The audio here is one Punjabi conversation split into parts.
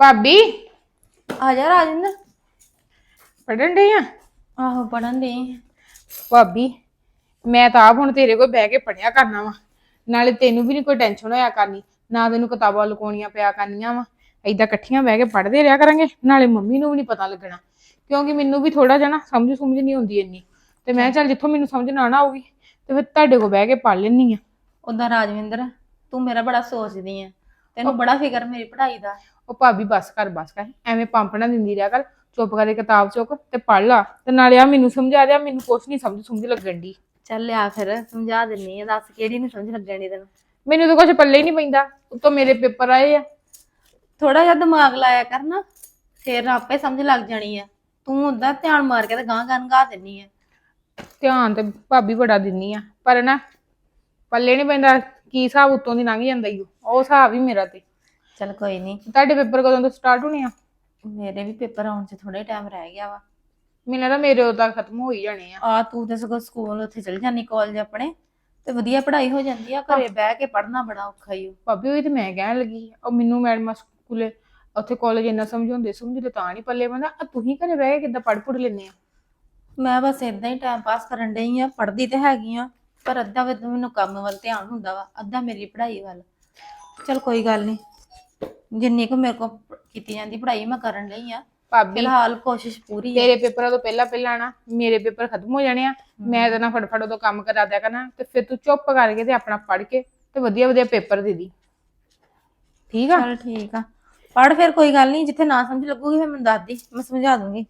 ਭਾਬੀ? ਆ ਜਾ ਰਾਜਿੰਦਰ। ਪੜਨ ਡਈ ਆ? ਆਹੋ ਪੜਨ ਦੇ ਭਾਬੀ ਮੈਂ ਤਾਂ ਆਪ ਹੁਣ ਤੇਰੇ ਕੋਲ ਬਹਿ ਕੇ ਪੜਿਆ ਕਰਨਾ ਵਾ। ਨਾਲੇ ਤੈਨੂੰ ਵੀ ਨਹੀਂ ਕੋਈ ਟੈਨਸ਼ਨ ਹੋਇਆ ਕਰਨੀ ਨਾ ਤੈਨੂੰ ਕਿਤਾਬਾਂ ਲੁਕਾਉਣੀਆਂ ਪਿਆ ਕਰਨੀਆਂ ਵਾ। ਏਦਾਂ ਇਕੱਠੀਆਂ ਬਹਿ ਕੇ ਪੜ੍ਹਦੇ ਰਿਹਾ ਕਰਾਂਗੇ ਨਾਲੇ ਮੰਮੀ ਨੂੰ ਵੀ ਨਹੀਂ ਪਤਾ ਲੱਗਣਾ। ਕਿਉਂਕਿ ਮੈਨੂੰ ਵੀ ਥੋੜਾ ਨਾ ਸਮਝ ਸਮਝ ਨਹੀਂ ਆਉਂਦੀ ਇੰਨੀ। ਤੇ ਮੈਂ ਚੱਲ ਜਿੱਥੋਂ ਮੈਨੂੰ ਸਮਝ ਨਾ ਨਾ ਆਊਗੀ ਤੇ ਫਿਰ ਤੁਹਾਡੇ ਕੋਲ ਬਹਿ ਕੇ ਪੜ੍ਹ ਲੈਣੀ ਆ। ਉਦਾਂ ਰਾਜਵਿੰਦਰ ਤੂੰ ਮੇਰਾ ਬੜਾ ਸੋਚਦੀ ਆ। ਤੈਨੂੰ ਬੜਾ ਫਿਕਰ ਮੇਰੀ ਪੜ੍ਹਾਈ ਦਾ। ਉਹ ਭਾਬੀ ਬਸ ਕਰ ਬਸ ਕਰ ਐਵੇਂ ਪੰਪ ਨਾ ਦਿੰਦੀ ਰਿਹਾ ਕਰ ਚੁੱਪ ਕਰਕੇ ਕਿਤਾਬ ਚੁੱਕ ਤੇ ਪੜ੍ਹ ਲਾ ਤੇ ਨਾਲੇ ਆ ਮੈਨੂੰ ਸਮਝਾ ਦਿਆ ਮੈਨੂੰ ਕੁਛ ਨਹੀਂ ਸਮਝ ਸਮਝ ਲੱਗਣ ਦੀ ਚੱਲ ਲਿਆ ਫਿਰ ਸਮਝਾ ਦਿੰਨੀ ਆ ਦੱਸ ਕਿਹੜੀ ਨਹੀਂ ਸਮਝ ਲੱਗਣੀ ਤੈਨੂੰ। ਮੈਨੂੰ ਤਾਂ ਕੁਛ ਪੱਲੇ ਹੀ ਨਹੀਂ ਪੈਂਦਾ ਉੱਤੋਂ ਮੇਰੇ ਪੇਪਰ ਆਏ ਆ। ਥੋੜਾ ਜਿਹਾ ਦਿਮਾਗ ਲਾਇਆ ਕਰ ਨਾ ਫੇਰ ਆਪੇ ਸਮਝ ਲੱਗ ਜਾਣੀ ਆ। ਤੂੰ ਉਦਾਂ ਧਿਆਨ ਮਾਰ ਕੇ ਤੇ ਗਾਂ ਗਾਂ ਗਾ ਦਿੰਨੀ ਆ। ਧਿਆਨ ਤੇ ਭਾਬੀ ਬੜਾ ਦਿੰਨੀ ਆ ਪਰ ਨਾ ਪੱਲੇ ਨਹੀਂ ਪੈਂਦਾ ਕੀ ਹਿਸਾਬ ਉੱਤੋਂ ਦੀ ਲੰਘ ਜਾਂਦਾ ਈ ਓ। ਉਹ ਹਿਸਾਬ ਹੀ ਮੇਰਾ ਤੇ। ਚੱਲ ਕੋਈ ਨਹੀਂ ਤੁਹਾਡੇ ਪੇਪਰ ਕਦੋਂ ਤੋਂ ਸਟਾਰਟ ਹੋਣੇ ਆ? ਮੇਰੇ ਵੀ ਪੇਪਰ ਆਉਣ 'ਚ ਥੋੜਾ ਟਾਈਮ ਰਹਿ ਗਿਆ ਵਾ। ਮੈਨੂੰ ਲੱਗਦਾ ਮੇਰੇ ਉਦੋਂ ਤੱਕ ਖਤਮ ਹੋ ਹੀ ਜਾਣੇ ਆ। ਆ ਤੂੰ ਤੇ ਸਗੋਂ ਸਕੂਲ ਉੱਥੇ ਚਲ ਜਾਨੀ ਕਾਲਜ ਆਪਣੇ। ਤੇ ਵਧੀਆ ਪੜ੍ਹਾਈ ਹੋ ਜਾਂਦੀ ਆ ਘਰੇ ਬਹਿ ਕੇ ਪੜ੍ਹਨਾ ਬੜਾ ਔਖਾ ਹੀ ਭਾਬੀ ਉਹ ਤੇ ਮੈਂ ਕਹਿਣ ਲੱਗੀ ਉਹ ਮੈਨੂੰ ਮੈਡਮ ਸਕੂਲੇ ਉੱਥੇ ਕਾਲਜ ਇੰਨਾ ਸਮਝਾਉਂਦੇ ਸਮਝਦੇ ਤਾਂ ਨਹੀਂ ਪੱਲੇ ਪੈਂਦਾ ਆ ਤੁਸੀਂ ਘਰੇ ਬਹਿ ਕੇ ਕਿੱਦਾਂ ਪੜ੍ਹ ਪੁੜ ਲੈਨੇ ਆ? ਮੈਂ ਬਸ ਇਦਾਂ ਹੀ ਟਾਈਮ ਪਾਸ ਕਰਨ ਡਈ ਆ ਪੜ੍ਹਦੀ ਤੇ ਹੈਗੀ ਆ ਪਰ ਅੱਧਾ ਵੇ ਮੈਨੂੰ ਕੰਮ ਵੱਲ ਧਿਆਨ ਹੁੰਦਾ ਵਾ ਅੱਧਾ ਮੇਰੀ ਪੜ੍ਹਾਈ ਵੱਲ। ਚਲ ਕੋਈ ਗੱਲ ਨਹੀਂ ਜਿੰਨੀ ਕੁ ਮੇਰੇ ਕੋਲ ਕੀਤੀ ਜਾਂਦੀ ਪੜ੍ਹਾਈ ਮੈਂ ਕਰਨ ਲਈ ਆ। ਭਾਬੀ ਫਿਲਹਾਲ ਕੋਸ਼ਿਸ਼ ਪੂਰੀ ਆ। ਤੇਰੇ ਪੇਪਰਾਂ ਤੋਂ ਪਹਿਲਾਂ ਪਹਿਲਾਂ ਨਾ ਮੇਰੇ ਪੇਪਰ ਖਤਮ ਹੋ ਜਾਣੇ ਆ। ਮੈਂ ਤਾਂ ਨਾ ਫਟਫਟ ਉਦੋਂ ਕੰਮ ਕਰਾ ਦਿਆ ਕਰਨਾ ਤੇ ਫਿਰ ਤੂੰ ਚੁੱਪ ਕਰਕੇ ਤੇ ਆਪਣਾ ਪੜ੍ਹ ਕੇ ਤੇ ਵਧੀਆ ਵਧੀਆ ਪੇਪਰ ਦੇ ਦੀ। ਠੀਕ ਆ? ਚਲ ਠੀਕ ਆ। ਪੜ੍ਹ ਫਿਰ ਕੋਈ ਗੱਲ ਨਹੀਂ ਜਿੱਥੇ ਨਾ ਸਮਝ ਲੱਗੂਗੀ ਫਿਰ ਮੈਨੂੰ ਦੱਸ ਦੀ ਮੈਂ ਸਮਝਾ ਦੂੰਗੀ।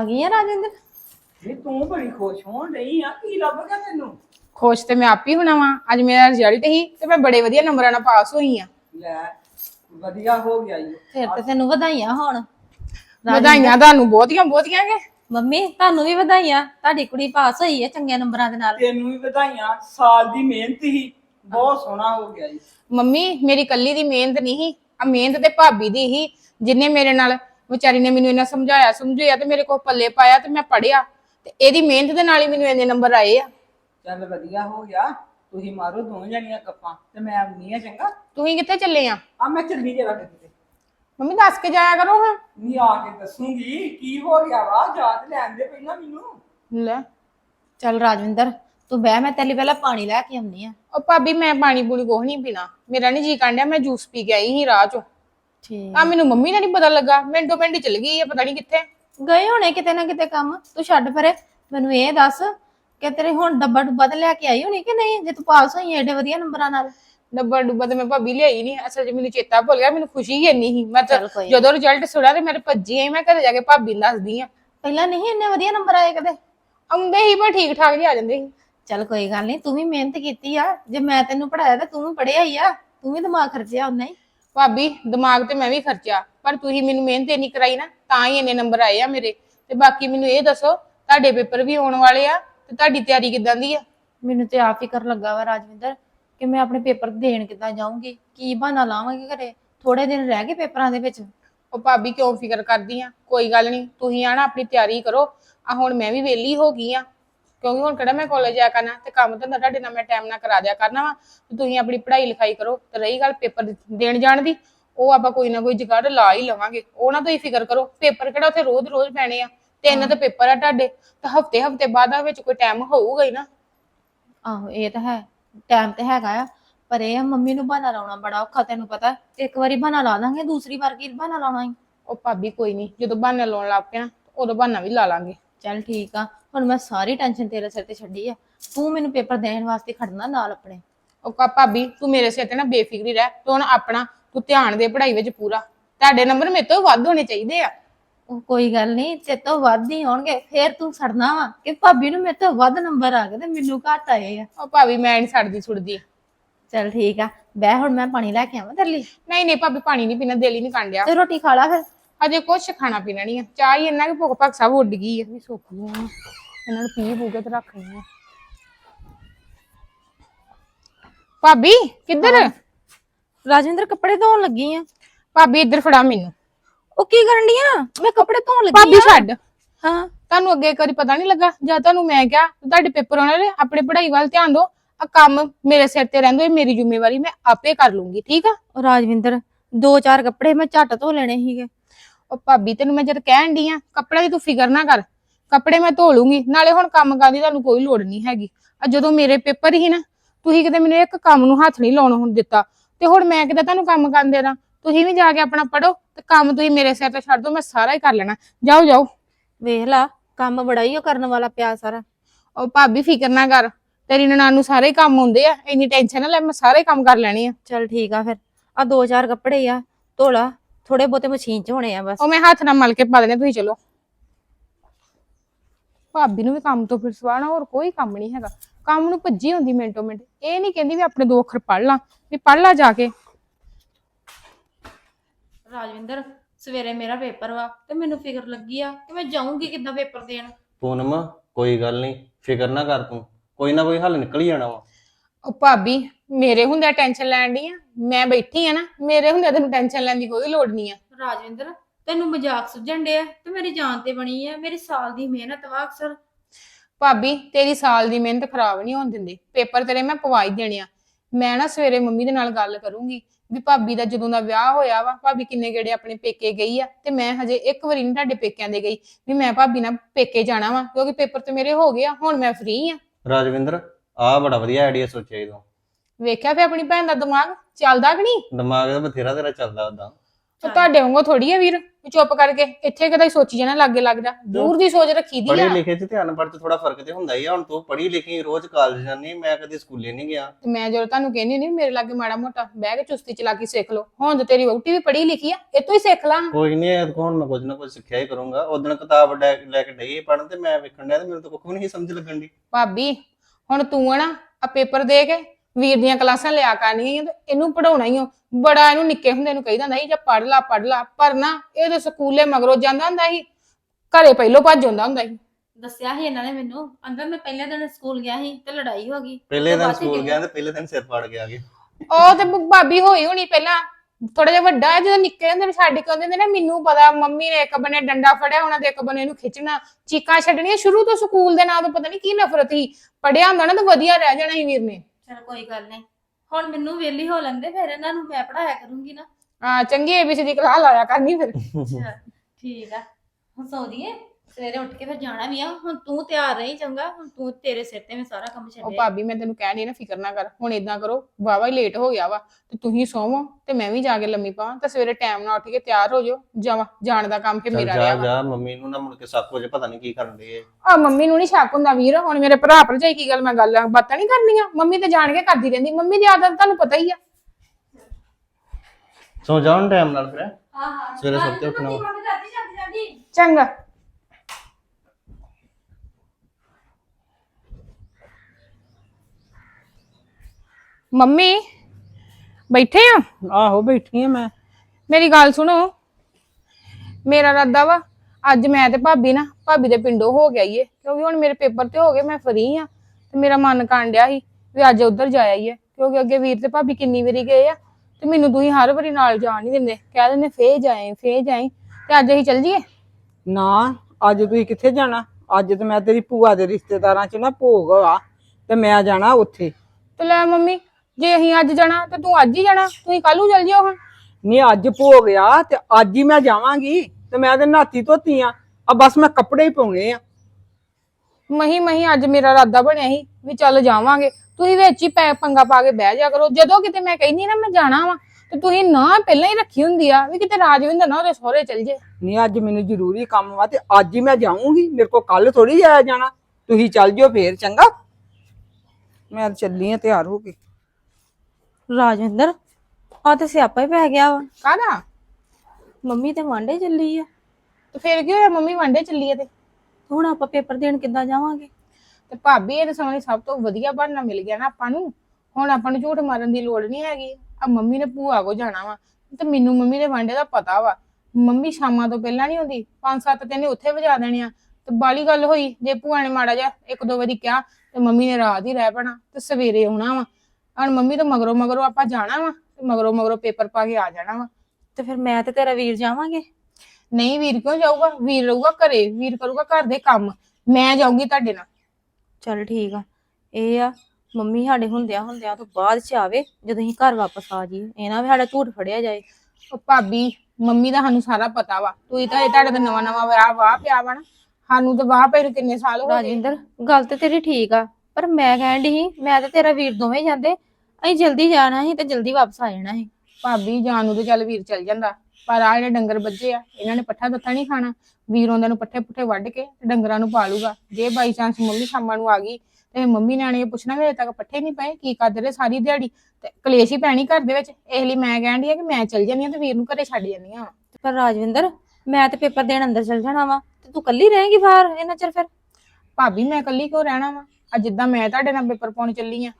ਆ ਗਈ ਆ ਰਾਜਿੰਦਰ? ਨਹੀਂ ਤੂੰ ਬੜੀ ਖੁਸ਼ ਹੋਣ ਰਹੀ ਆ। ਕੀ ਲੱਭ ਗਿਆ ਤੈਨੂੰ? ਖੁਸ਼ ਤੇ ਮੈਂ ਆਪ ਹੀ ਹੋਣਾ ਵਾਂ। ਅੱਜ ਮੇਰਾ ਰਿਜ਼ਲਟ ਹੀ ਤੇ ਮੈਂ ਬੜੇ ਵਧੀਆ ਨੰਬਰਾਂ ਨਾਲ ਪਾਸ ਹੋਈ ਆ। ਲੈ ਵਧੀਆ ਹੋ ਗਿਆ ਈ ਫਿਰ ਤੇ ਤੈਨੂੰ ਵਧਾਈਆਂ ਹੋਣ। ਵਧਾਈਆਂ ਤੁਹਾਨੂੰ ਬਹੁਤੀਆਂ ਬਹੁਤੀਆਂ ਕੇ? ਮੰਮੀ ਤੁਹਾਨੂੰ ਵੀ ਵਧਾਈਆਂ। ਤੁਹਾਡੀ ਕੁੜੀ ਪਾਸ ਹੋਈ ਹੈ ਚੰਗੇ ਨੰਬਰਾਂ ਦੇ ਨਾਲ। ਤੈਨੂੰ ਵੀ ਵਧਾਈਆਂ। ਸਾਲ ਦੀ ਮਿਹਨਤ ਹੀ। ਬਹੁਤ ਸੋਹਣਾ ਹੋ ਗਿਆ ਈ। ਮੰਮੀ ਮੇਰੀ ਕੱਲੀ ਦੀ ਮਿਹਨਤ ਨਹੀਂ ਸੀ। ਆ ਮਿਹਨਤ ਤੇ ਭਾਬੀ ਦੀ ਹੀ ਜਿਨੇ ਮੇਰੇ ਨਾਲ ਵਿਚਾਰੀ ਨੇ ਮੈਨੂੰ ਇਹਨਾਂ ਸਮਝਾਇਆ ਸਮਝਾਇਆ ਤੇ ਮੇਰੇ ਕੋਲ ਪੱਲੇ ਪਾਇਆ ਤੇ ਮੈਂ ਪੜਿਆ ਤੇ ਇਹਦੀ ਮਿਹਨਤ ਦੇ ਨਾਲ ਹੀ ਮੈਨੂੰ ਇੰਨੇ ਨੰਬਰ ਆਏ ਆ। ਚੱਲ ਵਧੀਆ ਹੋ ਗਿਆ ਤੁਸੀਂ ਮਾਰੋ ਦੋ ਜਣੀਆਂ ਕੱਪਾਂ ਤੇ ਮੈਂ ਆਉਣੀ ਆ ਚੰਗਾ। ਤੁਸੀਂ ਕਿੱਥੇ ਚੱਲੇ ਆ? ਆ ਮੈਂ ਚੱਲੀ ਜਰਾ ਕਿਤੇ ਮੰਮੀ ਦੱਸ ਕੇ ਜਾਇਆ ਕਰੋ ਹਾਂ। ਨਹੀਂ ਆ ਕੇ ਦੱਸੂਗੀ ਕੀ ਹੋ ਗਿਆ ਵਾ? ਯਾਦ ਲੈਣ ਦੇ ਪਹਿਲਾਂ ਮੈਨੂੰ। ਲੈ ਚੱਲ ਰਾਜਵਿੰਦਰ ਤੂੰ ਬਹਿ ਮੈਂ ਤੇਰੇ ਲਈ ਪਹਿਲਾਂ ਪਾਣੀ ਲੈ ਕੇ ਆਉਣੀ ਆ ਉਹ ਭਾਬੀ ਮੈਂ ਪਾਣੀ ਪੂਣੀ ਕੁਛ ਨਹੀਂ ਪੀਣਾ। ਮੇਰਾ ਨਹੀਂ ਜੀ ਕਾਂਡਿਆ ਮੈਂ ਜੂਸ ਪੀ ਕੇ ਆਈ ਸੀ ਰਾਹ ਚੋਂ। ਠੀਕ। ਆ ਮੈਨੂੰ ਮੰਮੀ ਦਾ ਨਹੀਂ ਪਤਾ ਲੱਗਾ। ਮਿੰਟੋ ਹੀ ਚਲ ਗਈ ਆ ਪਤਾ ਨਹੀਂ ਕਿੱਥੇ। ਗਏ ਹੋਣੇ ਕਿਤੇ ਨਾ ਕਿਤੇ ਕੰਮ? ਤੂੰ ਛੱਡ ਪਰੇ ਮੈਨੂੰ ਇਹ ਦੱਸ ਕਿ ਤੇਰੇ ਹੁਣ ਡੱਬਾ ਡੁੱਬਾ ਤੇ ਲੈ ਕੇ ਆਈ ਹੋਣੀ ਕਿ ਨਹੀਂ? ਜੇ ਤੂੰ ਪਾਸ ਹੋਈ ਐਡੇ ਵਧੀਆ ਨੰਬਰਾਂ ਨਾਲ। ਡੱਬਾ ਡੁੱਬਾ ਤੇ ਮੈਂ ਭਾਬੀ ਲਿਆਈ ਨਹੀਂ ਅਸਲ 'ਚ ਮੈਨੂੰ ਚੇਤਾ ਭੁੱਲ ਗਿਆ ਮੈਨੂੰ ਖੁਸ਼ੀ ਹੀ ਇੰਨੀ ਸੀ। ਮੈਂ ਤਾਂ ਚੱਲ ਕੋਈ ਜਦੋਂ ਰਿਜ਼ਲਟ ਸੁਣਿਆ ਤੇ ਮੇਰੇ ਭੱਜੀ ਆਈ ਮੈਂ ਘਰੇ ਜਾ ਕੇ ਭਾਬੀ ਨੂੰ ਦੱਸਦੀ ਆ। ਪਹਿਲਾਂ ਨਹੀਂ ਇੰਨੇ ਵਧੀਆ ਨੰਬਰ ਆਏ ਕਦੇ? ਆਉਂਦੇ ਹੀ ਪਰ ਠੀਕ ਠਾਕ ਜੀ ਆ ਜਾਂਦੇ ਸੀ। ਚੱਲ ਕੋਈ ਗੱਲ ਨਹੀਂ ਤੂੰ ਵੀ ਮਿਹਨਤ ਕੀਤੀ ਆ। ਜੇ ਮੈਂ ਤੈਨੂੰ ਪੜਾਇਆ ਤਾਂ ਤੂੰ ਵੀ ਪੜਿਆ ਹੀ ਆ। ਤੂੰ ਵੀ ਦਿਮਾਗ ਖਰਚਿਆ ਉਨਾ ਹੀ। ਭਾਬੀ ਦਿਮਾਗ ਤੇ ਮੈਂ ਵੀ ਖਰਚਿਆ ਪਰ ਤੁਸੀਂ ਮੈਨੂੰ ਮਿਹਨਤ ਇੰਨੀ ਕਰਾਈ ਨਾ ਤਾਂ ਹੀ ਇੰਨੇ ਨੰਬਰ ਆਏ ਆ ਮੇਰੇ। ਤੇ ਬਾਕੀ ਮੈਨੂੰ ਇਹ ਦੱਸੋ ਤੁਹਾਡੇ ਪੇਪਰ ਵੀ ਆਉਣ ਵਾਲੇ ਆ ਤੇ ਤੁਹਾਡੀ ਤਿਆਰੀ ਕਿਦਾਂ ਦੀ ਆ? ਮੈਨੂੰ ਤੇ ਆਪ ਹੀ ਕਰ ਲੱਗਾ ਵਾ ਰਾਜਵਿੰਦਰ ਕਿ ਮੈਂ ਆਪਣੇ ਪੇਪਰ ਦੇਣ ਕਿੱਦਾਂ ਜਾਊਂਗੀ ਕੀ ਬਹਾਨਾ ਲਾਵਾਂਗੀ ਘਰੇ? ਥੋੜੇ ਦਿਨ ਰਹਿ ਗਏ ਪੇਪਰਾਂ ਦੇ ਵਿੱਚ। ਉਹ ਭਾਬੀ ਕਿਉਂ ਫਿਕਰ ਕਰਦੀ ਆ? ਕੋਈ ਗੱਲ ਨਹੀਂ ਤੁਸੀਂ ਆਣਾ ਆਪਣੀ ਤਿਆਰੀ ਕਰੋ। ਆ ਹੁਣ ਮੈਂ ਵੀ ਵਿਹਲੀ ਹੋ ਗਈ ਆ। ਕਿਉਂਕਿ ਹੁਣ ਕਿਹੜਾ ਮੈਂ ਕਾਲਜ ਆ ਕਰਨਾ ਤੇ ਕੰਮ ਤਾਂ ਤੁਹਾਡੇ ਨਾਲ ਮੈਂ ਟਾਈਮ ਨਾਲ ਕਰਾ ਦਿਆ ਕਰਨਾ ਵਾ ਤੇ ਤੁਸੀਂ ਆਪਣੀ ਪੜ੍ਹਾਈ ਲਿਖਾਈ ਕਰੋ ਤੇ ਰਹੀ ਗੱਲ ਪੇਪਰ ਦੇਣ ਜਾਣ ਦੀ ਉਹ ਆਪਾਂ ਕੋਈ ਨਾ ਕੋਈ ਜਗਾੜ ਲਾ ਹੀ ਲਵਾਂਗੇ। ਉਹ ਨਾ ਤੁਸੀਂ ਫਿਕਰ ਕਰੋ ਪੇਪਰ ਕਿਹੜਾ ਉੱਥੇ ਰੋਜ਼ ਰੋਜ਼ ਪੈਣੇ ਆ ਤਿੰਨ ਤਾਂ ਪੇਪਰ ਆ ਤੁਹਾਡੇ ਤਾਂ ਹਫ਼ਤੇ ਹਫ਼ਤੇ ਬਾਅਦ ਆ ਵਿੱਚ ਕੋਈ ਟਾਈਮ ਹੋਊਗਾ ਹੀ ਨਾ। ਆਹੋ ਇਹ ਤਾਂ ਹੈ ਟਾਈਮ ਤੇ ਹੈਗਾ ਆ ਪਰ ਇਹ ਆ ਮੰਮੀ ਨੂੰ ਬਹਾਨਾ ਲਾਉਣਾ ਬੜਾ ਔਖਾ ਤੈਨੂੰ ਪਤਾ ਇੱਕ ਵਾਰੀ ਬਹਾਨਾ ਲਾ ਦਾਂਗੇ ਦੂਸਰੀ ਵਾਰ ਕੀ ਬਹਾਨਾ ਲਾਉਣਾ ਈ? ਉਹ ਭਾਬੀ ਕੋਈ ਨਹੀਂ ਜਦੋਂ ਬਹਾਨਾ ਲਾਉਣ ਲੱਗ ਪਿਆ ਉਦੋਂ ਬਹਾਨਾ ਵੀ ਲਾ ਲਾਂਗੇ। ਚੱਲ ਠੀਕ ਆ ਹੁਣ ਮੈਂ ਸਾਰੀ ਟੈਨਸ਼ਨ ਤੇਰੇ ਸਿਰ ਤੇ ਛੱਡੀ ਆ। ਤੂੰ ਮੈਨੂੰ ਪੇਪਰ ਦੇਣ ਵਾਸਤੇ ਖੜਨਾ ਨਾਲ ਆਪਣੇ। ਉਹ ਕਾ ਭਾਬੀ ਤੂੰ ਮੇਰੇ ਸਿਰ ਤੇ ਨਾ ਬੇਫਿਕਰੀ ਰਹਿ। ਤੂੰ ਹੁਣ ਆਪਣਾ ਤੂੰ ਧਿਆਨ ਦੇ ਪੜ੍ਹਾਈ ਵਿੱਚ ਪੂਰਾ। ਤੁਹਾਡੇ ਨੰਬਰ ਮੇਰੇ ਤੋਂ ਵੱਧ ਹੋਣੇ ਚਾਹੀਦੇ ਆ। ਉਹ ਕੋਈ ਗੱਲ ਨਹੀਂ ਤੇ ਤੋਂ ਵੱਧ ਹੀ ਹੋਣਗੇ ਫੇਰ ਤੂੰ ਛੜਨਾ ਵਾ ਕਿ ਭਾਬੀ ਨੂੰ ਮੇਰੇ ਤੋਂ ਵੱਧ ਨੰਬਰ ਆ ਗਏ ਤੇ ਮੈਨੂੰ ਘੱਟ ਆਏ ਆ। ਉਹ ਭਾਬੀ ਮੈਂ ਨਹੀਂ ਛੱਡਦੀ ਛੁੱਟਦੀ। ਚੱਲ ਠੀਕ ਆ ਬਹਿ ਹੁਣ ਮੈਂ ਪਾਣੀ ਲੈ ਕੇ ਆਵਾਂ ਤੇਰੇ ਲਈ। ਨਹੀਂ ਨਹੀਂ ਭਾਬੀ ਪਾਣੀ ਨਹੀਂ ਪੀਣਾ ਦਿਲ ਹੀ ਨਹੀਂ ਕਾਂਡਿਆ ਤੇ ਰੋਟੀ ਖਾ ਲਾ ਫਿਰ। ਅਜੇ ਕੁਛ ਖਾਣਾ ਪੀਣਾ ਨਹੀਂ ਆ। ਚਾਹ ਹੀ ਇੰਨਾ ਕਿ ਭੁੱਖ ਭੱਖ ਸਭ ਉੱਡ ਗਈ ਆ। ਸੁੱਕ ਗਈਆਂ ਵਾਂ। ਇਹਨਾਂ ਨੂੰ ਪੀ ਪੂ ਕੇ ਤੇ ਰੱਖ ਲਈਆਂ ਭਾਬੀ ਕਿੱਧਰ? ਰਾਜਿੰਦਰ ਕੱਪੜੇ ਧੋਣ ਲੱਗੀ ਆ। ਭਾਬੀ ਇੱਧਰ ਫੜਾ ਮੈਨੂੰ। ਉਹ ਕੀ ਕਰਨ ਡੀਆਂ ਮੈਂ ਕੱਪੜੇ ਧੋਣ ਲੱਗੀ ਭਾਬੀ ਛੱਡ। ਹਾਂ। ਤੁਹਾਨੂੰ ਅੱਗੇ ਇੱਕ ਵਾਰੀ ਪਤਾ ਨਹੀਂ ਲੱਗਾ ਜਦ ਤੁਹਾਨੂੰ ਮੈਂ ਕਿਹਾ ਤੁਹਾਡੇ ਪੇਪਰ ਆਉਣ ਵਾਲੇ ਆਪਣੇ ਪੜ੍ਹਾਈ ਵੱਲ ਧਿਆਨ ਦਿਓ। ਆ ਕੰਮ ਮੇਰੇ ਸਿਰ ਤੇ ਰਹਿੰਦੇ ਇਹ ਮੇਰੀ ਜ਼ਿੰਮੇਵਾਰੀ ਮੈਂ ਆਪੇ ਕਰ ਲੂੰਗੀ ਠੀਕ ਆ? ਉਹ ਰਾਜਵਿੰਦਰ ਦੋ ਚਾਰ ਕੱਪੜੇ ਮੈਂ ਝੱਟ ਧੋ ਲੈਣੇ ਸੀਗੇ। ਉਹ ਭਾਬੀ ਤੈਨੂੰ ਮੈਂ ਜਦ ਕਹਿਣ ਡਈ ਆ ਕੱਪੜੇ ਦੀ ਤੂੰ ਫਿਕਰ ਨਾ ਕਰ। ਕੱਪੜੇ ਮੈਂ ਧੋ ਲੂੰਗੀ ਨਾਲੇ ਹੁਣ ਕੰਮ ਕਰਨ ਦੀ ਤੁਹਾਨੂੰ ਕੋਈ ਲੋੜ ਨਹੀਂ ਹੈਗੀ। ਆ ਜਦੋਂ ਮੇਰੇ ਪੇਪਰ ਹੀ ਨਾ ਤੁਸੀਂ ਕਿਤੇ ਮੈਨੂੰ ਇੱਕ ਕੰਮ ਨੂੰ ਹੱਥ ਨਹੀਂ ਲਾਉਣ ਹੁਣ ਦਿੱਤਾ। ਤੇ ਹੁਣ ਮੈਂ ਕਿਤੇ ਤੁਹਾਨੂੰ ਕੰਮ ਕਰਨ ਦੇਣਾ ਤੁਸੀਂ ਵੀ ਜਾ ਕੇ ਆਪਣਾ ਪੜੋ ਤੇ ਕੰਮ ਤੁਸੀਂ ਮੇਰੇ ਸਿਰ ਤੇ ਛੱਡ ਦਿਓ ਮੈਂ ਸਾਰਾ ਹੀ ਕਰ ਲੈਣਾ। ਜਾਓ ਜਾਓ। ਵੇਖ ਲਾ ਕੰਮ ਬੜਾ ਹੀ ਉਹ ਕਰਨ ਵਾਲਾ ਪਿਆ ਸਾਰਾ। ਉਹ ਭਾਬੀ ਫਿਕਰ ਨਾ ਕਰ ਤੇਰੀ ਨਨਾਣ ਨੂੰ ਸਾਰੇ ਹੀ ਕੰਮ ਹੁੰਦੇ ਆ ਇੰਨੀ ਟੈਨਸ਼ਨ ਨਾ ਲੈ ਮੈਂ ਸਾਰੇ ਕੰਮ ਕਰ ਲੈਣੇ ਆ। ਚੱਲ ਠੀਕ ਆ ਫਿਰ ਆ ਦੋ ਚਾਰ ਕੱਪੜੇ ਆ ਧੋਲਾ ਥੋੜੇ ਬਹੁਤੇ ਮਸ਼ੀਨ 'ਚ ਹੋਣੇ ਆ ਬਸ। ਉਹ ਮੈਂ ਹੱਥ ਨਾਲ ਮਲ ਕੇ ਪਾ ਦੇਣੇ ਤੁਸੀਂ ਚਲੋ। ਭਾਬੀ ਨੂੰ ਵੀ ਕੰਮ ਤੋਂ ਫਿਰ ਸਵਾਣਾ ਹੋਰ ਕੋਈ ਕੰਮ ਨਹੀਂ ਹੈਗਾ। ਕੰਮ ਨੂੰ ਭੱਜੀ ਹੁੰਦੀ ਮਿੰਟੋ ਮਿੰਟ। ਇਹ ਨਹੀਂ ਕਹਿੰਦੀ ਵੀ ਆਪਣੇ ਦੋ ਅੱਖਰ ਪੜ੍ਹ ਲਾਂ ਵੀ ਪੜ੍ਹ ਲਾ ਜਾ ਕੇ। ਰਾਜਵਿੰਦਰ ਸਵੇਰੇ ਮੇਰਾ ਪੇਪਰ ਵਾ ਤੇ ਮੈਨੂੰ ਫਿਕਰ ਲੱਗੀ ਆ ਕਿ ਮੈਂ ਜਾਊਂਗੀ ਕਿੱਦਾਂ ਪੇਪਰ ਦੇਣ। ਪੂਨਮ ਕੋਈ ਗੱਲ ਨਹੀਂ ਫਿਕਰ ਨਾ ਕਰ ਤੂੰ। ਕੋਈ ਨਾ ਕੋਈ ਹੱਲ ਨਿਕਲ ਹੀ ਜਾਣਾ ਵਾ। ਉਹ ਭਾਬੀ ਮੇਰੇ ਹੁੰਦਿਆਂ ਟੈਨਸ਼ਨ ਲੈਣ ਦੀ ਆ। ਮੈਂ ਬੈਠੀ ਆ ਨਾ ਮੇਰੇ ਹੁੰਦਿਆਂ ਤੈਨੂੰ ਟੈਨਸ਼ਨ ਲੈਣ ਦੀ ਕੋਈ ਲੋੜ ਨਹੀਂ ਆ। ਰਾਜਵਿੰਦਰ ਤੈਨੂੰ ਮਜ਼ਾਕ ਸੁਝਣ ਡਿਆ ਤੇ ਮੇਰੀ ਜਾਨ ਤੇ ਬਣੀ ਆ ਮੇਰੀ ਸਾਲ ਦੀ ਮਿਹਨਤ ਵਾ ਅਕਸਰ। ਭਾਬੀ ਤੇਰੀ ਸਾਲ ਦੀ ਮਿਹਨਤ ਖਰਾਬ ਨਹੀਂ ਹੋਣ ਦਿੰਦੇ। ਪੇਪਰ ਤੇਰੇ ਮੈਂ ਪਵਾ ਹੀ ਦੇਣੇ ਆ। ਮੈਂ ਨਾ ਸਵੇਰੇ ਮੰਮੀ ਦੇ ਨਾਲ ਗੱਲ ਕਰੂੰਗੀ ਵੀ ਭਾਬੀ ਦਾ ਜਦੋਂ ਦਾ ਵਿਆਹ ਹੋਇਆ ਵਾ ਭਾਬੀ ਕਿੰਨੇ ਗੇੜੇ ਆਪਣੇ ਪੇਕੇ ਗਈ ਆ ਤੇ ਮੈਂ ਹਜੇ ਇੱਕ ਵਾਰੀ ਨਹੀਂ ਤੁਹਾਡੇ ਪੇਕਿਆਂ ਦੇ ਗਈ ਵੀ ਮੈਂ ਭਾਬੀ ਨਾਲ ਪੇਕੇ ਜਾਣਾ ਵਾ ਕਿਉਂਕਿ ਪੇਪਰ ਤੇ ਮੇਰੇ ਹੋ ਗਏ ਆ ਹੁਣ ਮੈਂ ਫ੍ਰੀ ਆ। ਰਾਜਵਿੰਦਰ ਆਹ ਬੜਾ ਵਧੀਆ ਆਈਡੀਆ ਸੋਚਿਆ ਇਹ ਤੂੰ ਵੇਖਿਆ ਫੇ ਆਪਣੀ ਭੈਣ ਦਾ ਦਿਮਾਗ? ਚੱਲਦਾ ਕਿ ਨਹੀਂ? ਦਿਮਾਗ ਤਾਂ ਬਥੇਰਾ ਤੇਰਾ ਚੱਲਦਾ ਉਦਾਂ ਉਹ ਤੁਹਾਡੇ ਵਾਂਗੂ ਥੋੜੀ ਆ ਵੀਰ ਵੀ ਚੁੱਪ ਕਰਕੇ ਇੱਥੇ ਕਦੇ ਸੋਚੀ ਜਾਣਾ ਲੱਗੇ ਲੱਗਦਾ ਦੂਰ ਦੀ ਸੋਚ ਰੱਖੀ ਦੀ ਪੜ੍ਹੇ ਆ ਲਿਖੇ ਚ ਧਿਆਨ ਪੜ ਚ ਥੋੜਾ ਫ਼ਰਕ ਤੇ ਹੁੰਦਾ ਹੀ ਆ ਹੁਣ ਤੂੰ ਪੜ੍ਹੀ ਲਿਖੀ ਰੋਜ਼ ਕਾਲਜ ਜਾਂਦੀ ਮੈਂ ਕਦੇ ਸਕੂਲੇ ਨਹੀਂ ਗਿਆ। ਤੇ ਮੈਂ ਜਦੋਂ ਤੁਹਾਨੂੰ ਕਹਿੰਦੀ ਨਹੀਂ ਮੇਰੇ ਲਾਗੇ ਮਾੜਾ ਮੋਟਾ ਬਹਿ ਕੇ ਚੁਸਤੀ ਚਲਾਕੀ ਸਿੱਖ ਲਓ। ਹੁਣ ਤੇ ਤੇਰੀ ਵਹੁਟੀ ਵੀ ਪੜ੍ਹੀ ਲਿਖੀ ਆ ਇਹ ਤੋਂ ਹੀ ਸਿੱਖ ਲਾ। ਕੋਈ ਨਹੀਂ ਐ ਹੁਣ ਮੈਂ ਕੁਝ ਨਾ ਕੁਝ ਸਿੱਖਿਆ ਹੀ ਕਰੂੰਗਾ। ਉਦੋਂ ਕਿਤਾਬ ਲੈ ਲੈ ਕੇ ਡਈ ਪੜਨ ਤੇ ਮੈਂ ਵੇਖਣ ਡਿਆ ਤੇ ਮੈਨੂੰ ਤਾਂ ਕੁੱਖ ਵੀ ਨਹੀਂ ਸਮਝ ਲੱਗਣ ਦੀ ਭਾਬੀ ਹੁਣ ਤੂੰ ਆ ਨਾ ਆ ਪੇਪਰ ਦੇ ਕੇ ਵੀਰ ਦੀਆਂ ਕਲਾਸਾਂ ਲਿਆ ਕਰਨੀਆਂ ਤੇ ਇਹਨੂੰ ਪੜਾਉਣਾ ਹੀ ਓ ਬੜਾ ਇਹਨੂੰ ਨਿੱਕੇ ਹੁੰਦੇ ਨੂੰ ਕਹਿੰਦਾ ਨਹੀਂ ਜਾਂ ਪੜ ਲਾ ਪੜ ਲਾ। ਪਰ ਨਾ ਇਹ ਤੇ ਸਕੂਲੇ ਮਗਰੋਂ ਜਾਂਦਾ ਹੁੰਦਾ ਸੀ ਘਰੇ ਪਹਿਲੋਂ ਭੱਜ ਜਾਂਦਾ ਹੁੰਦਾ ਸੀ। ਦੱਸਿਆ ਸੀ ਇਹਨਾਂ ਨੇ ਮੈਨੂੰ ਅੰਦਰ ਮੈਂ ਪਹਿਲੇ ਦਿਨ ਸਕੂਲ ਗਿਆ ਸੀ ਤੇ ਲੜਾਈ ਹੋ ਗਈ। ਪਹਿਲੇ ਦਿਨ ਸਕੂਲ ਗਿਆ ਤੇ ਪਹਿਲੇ ਦਿਨ ਸਿਰ ਪਾੜ ਗਿਆ ਗਿਆ ਉਹ ਤੇ ਭਾਬੀ ਹੋਈ ਹੋਣੀ ਪਹਿਲਾਂ ਥੋੜਾ ਜਿਹਾ ਵੱਡਾ ਹੈ ਜਦੋਂ ਨਿੱਕੇ ਹੁੰਦੇ ਨੇ ਛੱਡ ਕੇ ਆਉਂਦੇ ਹੁੰਦੇ ਨੇ ਮੈਨੂੰ ਪਤਾ ਮੰਮੀ ਨੇ ਇੱਕ ਬੰਨੇ ਡੰਡਾ ਫੜਿਆ ਹੋਣਾ ਤੇ ਇੱਕ ਬੰਨੇ ਇਹਨੂੰ ਖਿੱਚਣਾ। ਚੀਕਾਂ ਛੱਡਣੀਆਂ ਸ਼ੁਰੂ ਤੋਂ ਸਕੂਲ ਦੇ ਨਾਂ ਤੋਂ ਪਤਾ ਨਹੀਂ ਕੀ ਨਫ਼ਰਤ ਸੀ। ਪੜਿਆ ਹੁੰਦਾ ਨਾ ਤਾਂ ਵਧੀਆ ਰਹਿ ਜਾਣਾ ਸੀ ਵੀਰ ਨੇ। ਚਲ ਕੋਈ ਗੱਲ ਨਹੀਂ। ਹੁਣ ਮੈਨੂੰ ਵਿਹਲੀ ਹੋ ਲੈਂਦੇ ਫਿਰ ਇਹਨਾਂ ਨੂੰ ਮੈਂ ਪੜਾਇਆ ਕਰੂੰਗੀ ਨਾ। ਆ ਚੰਗੀ ਏਬੀਸੀ ਦੀ ਕਲਾਸ ਲਾਇਆ ਕਰਨੀ ਫਿਰ। ਠੀਕ ਆ। ਹੁਣ ਸੌ ਜੀਏ ਸਵੇਰੇ ਉੱਠ ਕੇ ਫਿਰ ਜਾਣਾ ਵੀ ਆ। ਹੁਣ ਤੂੰ ਤਿਆਰ ਰਹੀ ਚੰਗਾ ਹੁਣ ਤੂੰ ਤੇਰੇ ਸਿਰ ਤੇ ਮੈਂ ਸਾਰਾ ਕੰਮ ਉਹ ਛੱਡਿਆ ਭਾਬੀ ਮੈਂ ਤੈਨੂੰ ਕਹਿ ਨਹੀਂ ਨਾ ਫਿਕਰ ਨਾ ਕਰ। ਹੁਣ ਇਦਾਂ ਕਰੋ ਵਾਵਾ ਹੀ ਲੇਟ ਹੋ ਗਿਆ ਵਾ ਤੇ ਤੁਸੀਂ ਸੌਵੋ ਤੇ ਮੈਂ ਵੀ ਜਾ ਕੇ ਲੰਮੀ ਪਾਵਾਂ ਤੇ ਸਵੇਰੇ ਟਾਈਮ ਨਾਲ ਉੱਠ ਕੇ ਤਿਆਰ ਹੋ ਜਾਓ ਜਾਵਾਂ ਜਾਣ ਦਾ ਕੰਮ ਫੇ ਚੱਲ ਮੇਰਾ ਜਾ ਰਿਹਾ ਵਾ। ਜਾ ਮੰਮੀ ਨੂੰ ਨਾ ਮੁੜ ਕੇ ਸੱਕ ਹੋ ਜਾ ਪਤਾ ਨਹੀਂ ਕੀ ਕਰਨ ਦੇ ਆ। ਮੰਮੀ ਨੂੰ ਨਹੀਂ ਸ਼ੱਕ ਹੁੰਦਾ ਵੀਰ ਹੁਣ ਮੇਰੇ ਭਰਾ ਭਰਜਾਈ ਕੀ ਗੱਲ ਮੈਂ ਗੱਲ ਬਾਤਾਂ ਨਹੀਂ ਕਰਨੀਆਂ? ਮੰਮੀ ਤੇ ਜਾਣ ਕੇ ਕਰਦੀ ਰਹਿੰਦੀ ਮੰਮੀ ਦੀ ਆਦਤ ਤੁਹਾਨੂੰ ਪਤਾ ਹੀ ਆ। ਸੋ ਜਾਣ ਟਾਈਮ ਨਾਲ ਫਿਰ। ਹਾਂ ਹਾਂ। ਸਵੇਰੇ ਸੁੱਤੇ ਉੱਠਣਾ ਵਾ। ਜਾਂਦੀ ਜਾਂਦੀ ਜਾਂਦੀ। ਚੰਗਾ। ਮੰਮੀ ਬੈਠੇ ਆ? ਆਹੋ ਬੈਠੀ ਆ ਮੈਂ। ਮੇਰੀ ਗੱਲ ਸੁਣੋ। ਮੇਰਾ ਇਰਾਦਾ ਵਾ ਅੱਜ ਮੈਂ ਤੇ ਭਾਬੀ ਨਾ ਭਾਬੀ ਦੇ ਪਿੰਡੋਂ ਹੋ ਗਿਆ ਈਏ ਕਿਉਂਕਿ ਹੁਣ ਮੇਰੇ ਪੇਪਰ ਤੇ ਹੋ ਗਏ ਮੈਂ ਫਰੀ ਆ। ਤੇ ਮੇਰਾ ਮਨ ਕਰਨ ਡਿਆ ਸੀ ਵੀ ਅੱਜ ਉਧਰ ਜਾਇਆ ਈਏ ਕਿਉਂਕਿ ਅੱਗੇ ਵੀਰ ਤੇ ਭਾਬੀ ਕਿੰਨੀ ਵਾਰੀ ਗਏ ਆ ਤੇ ਮੈਨੂੰ ਤੁਸੀਂ ਹਰ ਵਾਰੀ ਨਾਲ ਜਾਣ ਨਹੀਂ ਦਿੰਦੇ। ਕਹਿ ਦਿੰਦੇ ਫੇਰ ਜਾਏ ਫੇਰ ਜਾਏ। ਤੇ ਅੱਜ ਅਸੀਂ ਚੱਲ ਜੀਏ? ਨਾ ਅੱਜ ਤੁਸੀਂ ਕਿੱਥੇ ਜਾਣਾ? ਅੱਜ ਤੇ ਮੈਂ ਤੇਰੀ ਭੂਆ ਦੇ ਰਿਸ਼ਤੇਦਾਰਾਂ ਚ ਨਾ ਭੋਗ ਆ ਤੇ ਮੈਂ ਜਾਣਾ ਉੱਥੇ। ਤੇ ਲੈ ਮੰਮੀ ਜੇ ਅਸੀਂ ਅੱਜ ਜਾਣਾ ਤੇ ਤੂੰ ਅੱਜ ਹੀ ਜਾਣਾ ਤੁਸੀਂ ਕੱਲ ਨੂੰ ਚੱਲ ਜਿਓ ਹੁਣ। ਨਹੀਂ ਅੱਜ ਭੋਗ ਆ ਤੇ ਅੱਜ ਹੀ ਮੈਂ ਜਾਵਾਂਗੀ ਤੇ ਮੈਂ ਤੇ ਨਾਤੀ ਧੋਤੀ ਆ। ਆ ਬਸ ਮੈਂ ਕੱਪੜੇ ਹੀ ਪਾਉਣੇ ਆ। ਮਹੀ ਮਹੀ ਅੱਜ ਮੇਰਾ ਇਰਾਦਾ ਬਣਿਆ ਸੀ ਵੀ ਚੱਲ ਜਾਵਾਂਗੇ। ਤੁਸੀਂ ਵਿੱਚ ਹੀ ਪੈ ਪੰਗਾ ਪਾ ਕੇ ਬਹਿ ਜਾ ਕਰੋ। ਜਦੋਂ ਕਿਤੇ ਮੈਂ ਕਹਿੰਦੀ ਨਾ ਮੈਂ ਜਾਣਾ ਵਾ ਤੇ ਤੁਸੀਂ ਨਾ ਪਹਿਲਾਂ ਹੀ ਰੱਖੀ ਹੁੰਦੀ ਆ ਵੀ ਕਿਤੇ ਰਾਜਵਿੰਦਰ ਨਾ ਉਹਦੇ ਸਹੁਰੇ ਚਲ ਜੇ। ਨਹੀਂ ਅੱਜ ਮੈਨੂੰ ਜ਼ਰੂਰੀ ਕੰਮ ਵਾ ਤੇ ਅੱਜ ਹੀ ਮੈਂ ਜਾਊਂਗੀ। ਮੇਰੇ ਕੋ ਕੱਲ ਥੋੜੀ ਜਾਇਆ ਜਾਣਾ। ਤੁਸੀਂ ਚੱਲ ਜਿਓ ਫੇਰ ਚੰਗਾ? ਮੈਂ ਚੱਲੀ ਆ ਤਿਆਰ ਹੋ ਕੇ। ਰਾਜਵਿੰਦਰ ਆ ਤੇ ਸਿਆਪਾ ਹੀ ਪੈ ਗਿਆ ਵਾ। ਕਾਹਦਾ? ਮੰਮੀ ਤੇ ਵਾਂਡੇ ਚੱਲੀ ਆ। ਤੇ ਫਿਰ ਕੀ ਹੋਇਆ? ਮੰਮੀ ਵਾਂਡੇ ਚੱਲੀਏ ਤੇ? ਹੁਣ ਆਪਾਂ ਪੇਪਰ ਦੇਣ ਕਿੱਦਾਂ ਜਾਵਾਂਗੇ? ਤੇ ਭਾਬੀ ਇਹ ਸਮਝ ਸਭ ਤੋਂ ਵਧੀਆ ਬਹਾਨਾ ਮਿਲ ਗਿਆ ਨਾ ਆਪਾਂ ਨੂੰ। ਹੁਣ ਆਪਾਂ ਨੂੰ ਝੂਠ ਮਾਰਨ ਦੀ ਲੋੜ ਨਹੀਂ ਹੈਗੀ। ਆ ਮੰਮੀ ਨੇ ਭੂਆ ਕੋ ਜਾਣਾ ਵਾ। ਤੇ ਮੈਨੂੰ ਮੰਮੀ ਦੇ ਵਾਂਡੇ ਦਾ ਪਤਾ ਵਾ। ਮੰਮੀ ਸ਼ਾਮਾਂ ਤੋਂ ਪਹਿਲਾਂ ਨਹੀਂ ਹੁੰਦੀ ਪੰਜ ਸੱਤ ਦਿਨ ਉੱਥੇ ਵਜਾ ਦੇਣੇ ਆ। ਤੇ ਬਾਲੀ ਗੱਲ ਹੋਈ ਜੇ ਭੂਆ ਨੇ ਮਾੜਾ ਜਿਹਾ ਇੱਕ ਦੋ ਵਾਰੀ ਕਿਹਾ ਤੇ ਮੰਮੀ ਨੇ ਰਾਤ ਹੀ ਰਹਿ ਪੈਣਾ। ਤੇ ਸਵੇਰੇ ਆਉਣਾ ਵਾ। ਹੁਣ ਮੰਮੀ ਤੋਂ ਮਗਰੋਂ ਮਗਰੋਂ ਆਪਾਂ ਜਾਣਾ ਵਾ ਤੇ ਮਗਰੋਂ ਮਗਰੋਂ ਪੇਪਰ ਪਾ ਕੇ ਆ ਜਾਣਾ ਵਾ। ਤੇ ਫਿਰ ਮੈਂ ਤੇ ਤੇਰਾ ਵੀਰ ਜਾਵਾਂਗੇ? ਨਹੀਂ ਵੀਰ ਕਿਉਂ ਜਾਊਗਾ? ਵੀਰ ਰਹੂਗਾ ਘਰੇ ਵੀਰ ਕਰੂਗਾ ਘਰ ਦੇ ਕੰਮ। ਮੈਂ ਜਾਊਂਗੀ ਤੁਹਾਡੇ ਨਾਲ। ਚੱਲ ਠੀਕ ਆ। ਇਹ ਆ ਮੰਮੀ ਸਾਡੇ ਹੁੰਦਿਆਂ ਹੁੰਦਿਆਂ ਤੋਂ ਬਾਅਦ ਚ ਆਵੇ ਜਦੋਂ ਅਸੀਂ ਘਰ ਵਾਪਸ ਆ ਜਾਈਏ। ਇਹ ਨਾ ਵੀ ਸਾਡਾ ਝੂਠ ਫੜਿਆ ਜਾਏ। ਉਹ ਭਾਬੀ ਮੰਮੀ ਦਾ ਸਾਨੂੰ ਸਾਰਾ ਪਤਾ ਵਾ। ਤੁਸੀਂ ਤਾਂ ਇਹ ਤੁਹਾਡੇ ਦਾ ਨਵਾਂ ਨਵਾਂ ਵਿਆਹ ਵਾਹ ਪਿਆ ਵਾ ਨਾ। ਸਾਨੂੰ ਤਾਂ ਵਾਹ ਪਏ ਨੂੰ ਕਿੰਨੇ ਸਾਲ ਹੋ ਗਏ। ਰਾਜਿੰਦਰ ਗੱਲ ਤੇ ਤੇਰੀ ਠੀਕ ਆ। ਪਰ ਮੈਂ ਕਹਿਣ ਡਈ ਸੀ ਮੈਂ ਤੇ ਤੇਰਾ ਵੀਰ ਦੋਵੇਂ ਜਾਂਦੇ। ਅਸੀਂ ਜਲਦੀ ਜਾਣਾ ਸੀ ਤੇ ਜਲਦੀ ਵਾਪਸ ਆ ਜਾਣਾ ਸੀ। ਭਾਬੀ ਜਾਨ ਨੂੰ ਤੇ ਚੱਲ ਵੀਰ ਚੱਲ ਜਾਂਦਾ ਪਰ ਆ ਜਿਹੜੇ ਡੰਗਰ ਬੱਜੇ ਆ ਇਹਨਾਂ ਨੇ ਪੱਠਾ ਦੱਥਾ ਨਹੀਂ ਖਾਣਾ। ਵੀਰ ਉਹਨਾਂ ਨੂੰ ਪੱਠੇ ਪੁੱਠੇ ਵੱਢ ਕੇ ਤੇ ਡੰਗਰਾਂ ਨੂੰ ਪਾਲੂਗਾ। ਜੇ ਬਾਈ ਚਾਂਸ ਮੰਮੀ ਸ਼ਾਮਾਂ ਨੂੰ ਆ ਗਈ ਤੇ ਮੰਮੀ ਨੇ ਆਣੇ ਪੁੱਛਣਾ ਵੀ ਹਜੇ ਤੱਕ ਪੱਠੇ ਨਹੀਂ ਪਏ ਕੀ ਕਰਦੇ ਰਹੇ ਸਾਰੀ ਦਿਹਾੜੀ? ਤੇ ਕਲੇਸ਼ ਹੀ ਪੈਣੀ ਘਰ ਦੇ ਵਿੱਚ। ਇਸ ਲਈ ਮੈਂ ਕਹਿਣ ਡਈ ਆ ਕਿ ਮੈਂ ਚੱਲ ਜਾਂਦੀ ਆ ਤੇ ਵੀਰ ਨੂੰ ਘਰੇ ਛੱਡ ਜਾਂਦੀ ਆ ਪਰ ਰਾਜਵਿੰਦਰ ਮੈਂ ਤੇ ਪੇਪਰ ਦੇਣ ਅੰਦਰ ਚਲ ਜਾਣਾ ਵਾ। ਤੇ ਤੂੰ ਕੱਲੀ ਰਹੇਂਗੀ ਬਾਹਰ ਇਹਨਾਂ ਚਿਰ ਫਿਰ? ਭਾਬੀ ਮੈਂ ਇਕੱਲੀ ਕਿਉਂ ਰਹਿਣਾ ਵਾ? ਆ ਜਿੱਦਾਂ ਮੈਂ ਤੁਹਾਡੇ ਨਾਲ ਪੇਪਰ ਪਾਉਣ ਚੱਲੀ ਆ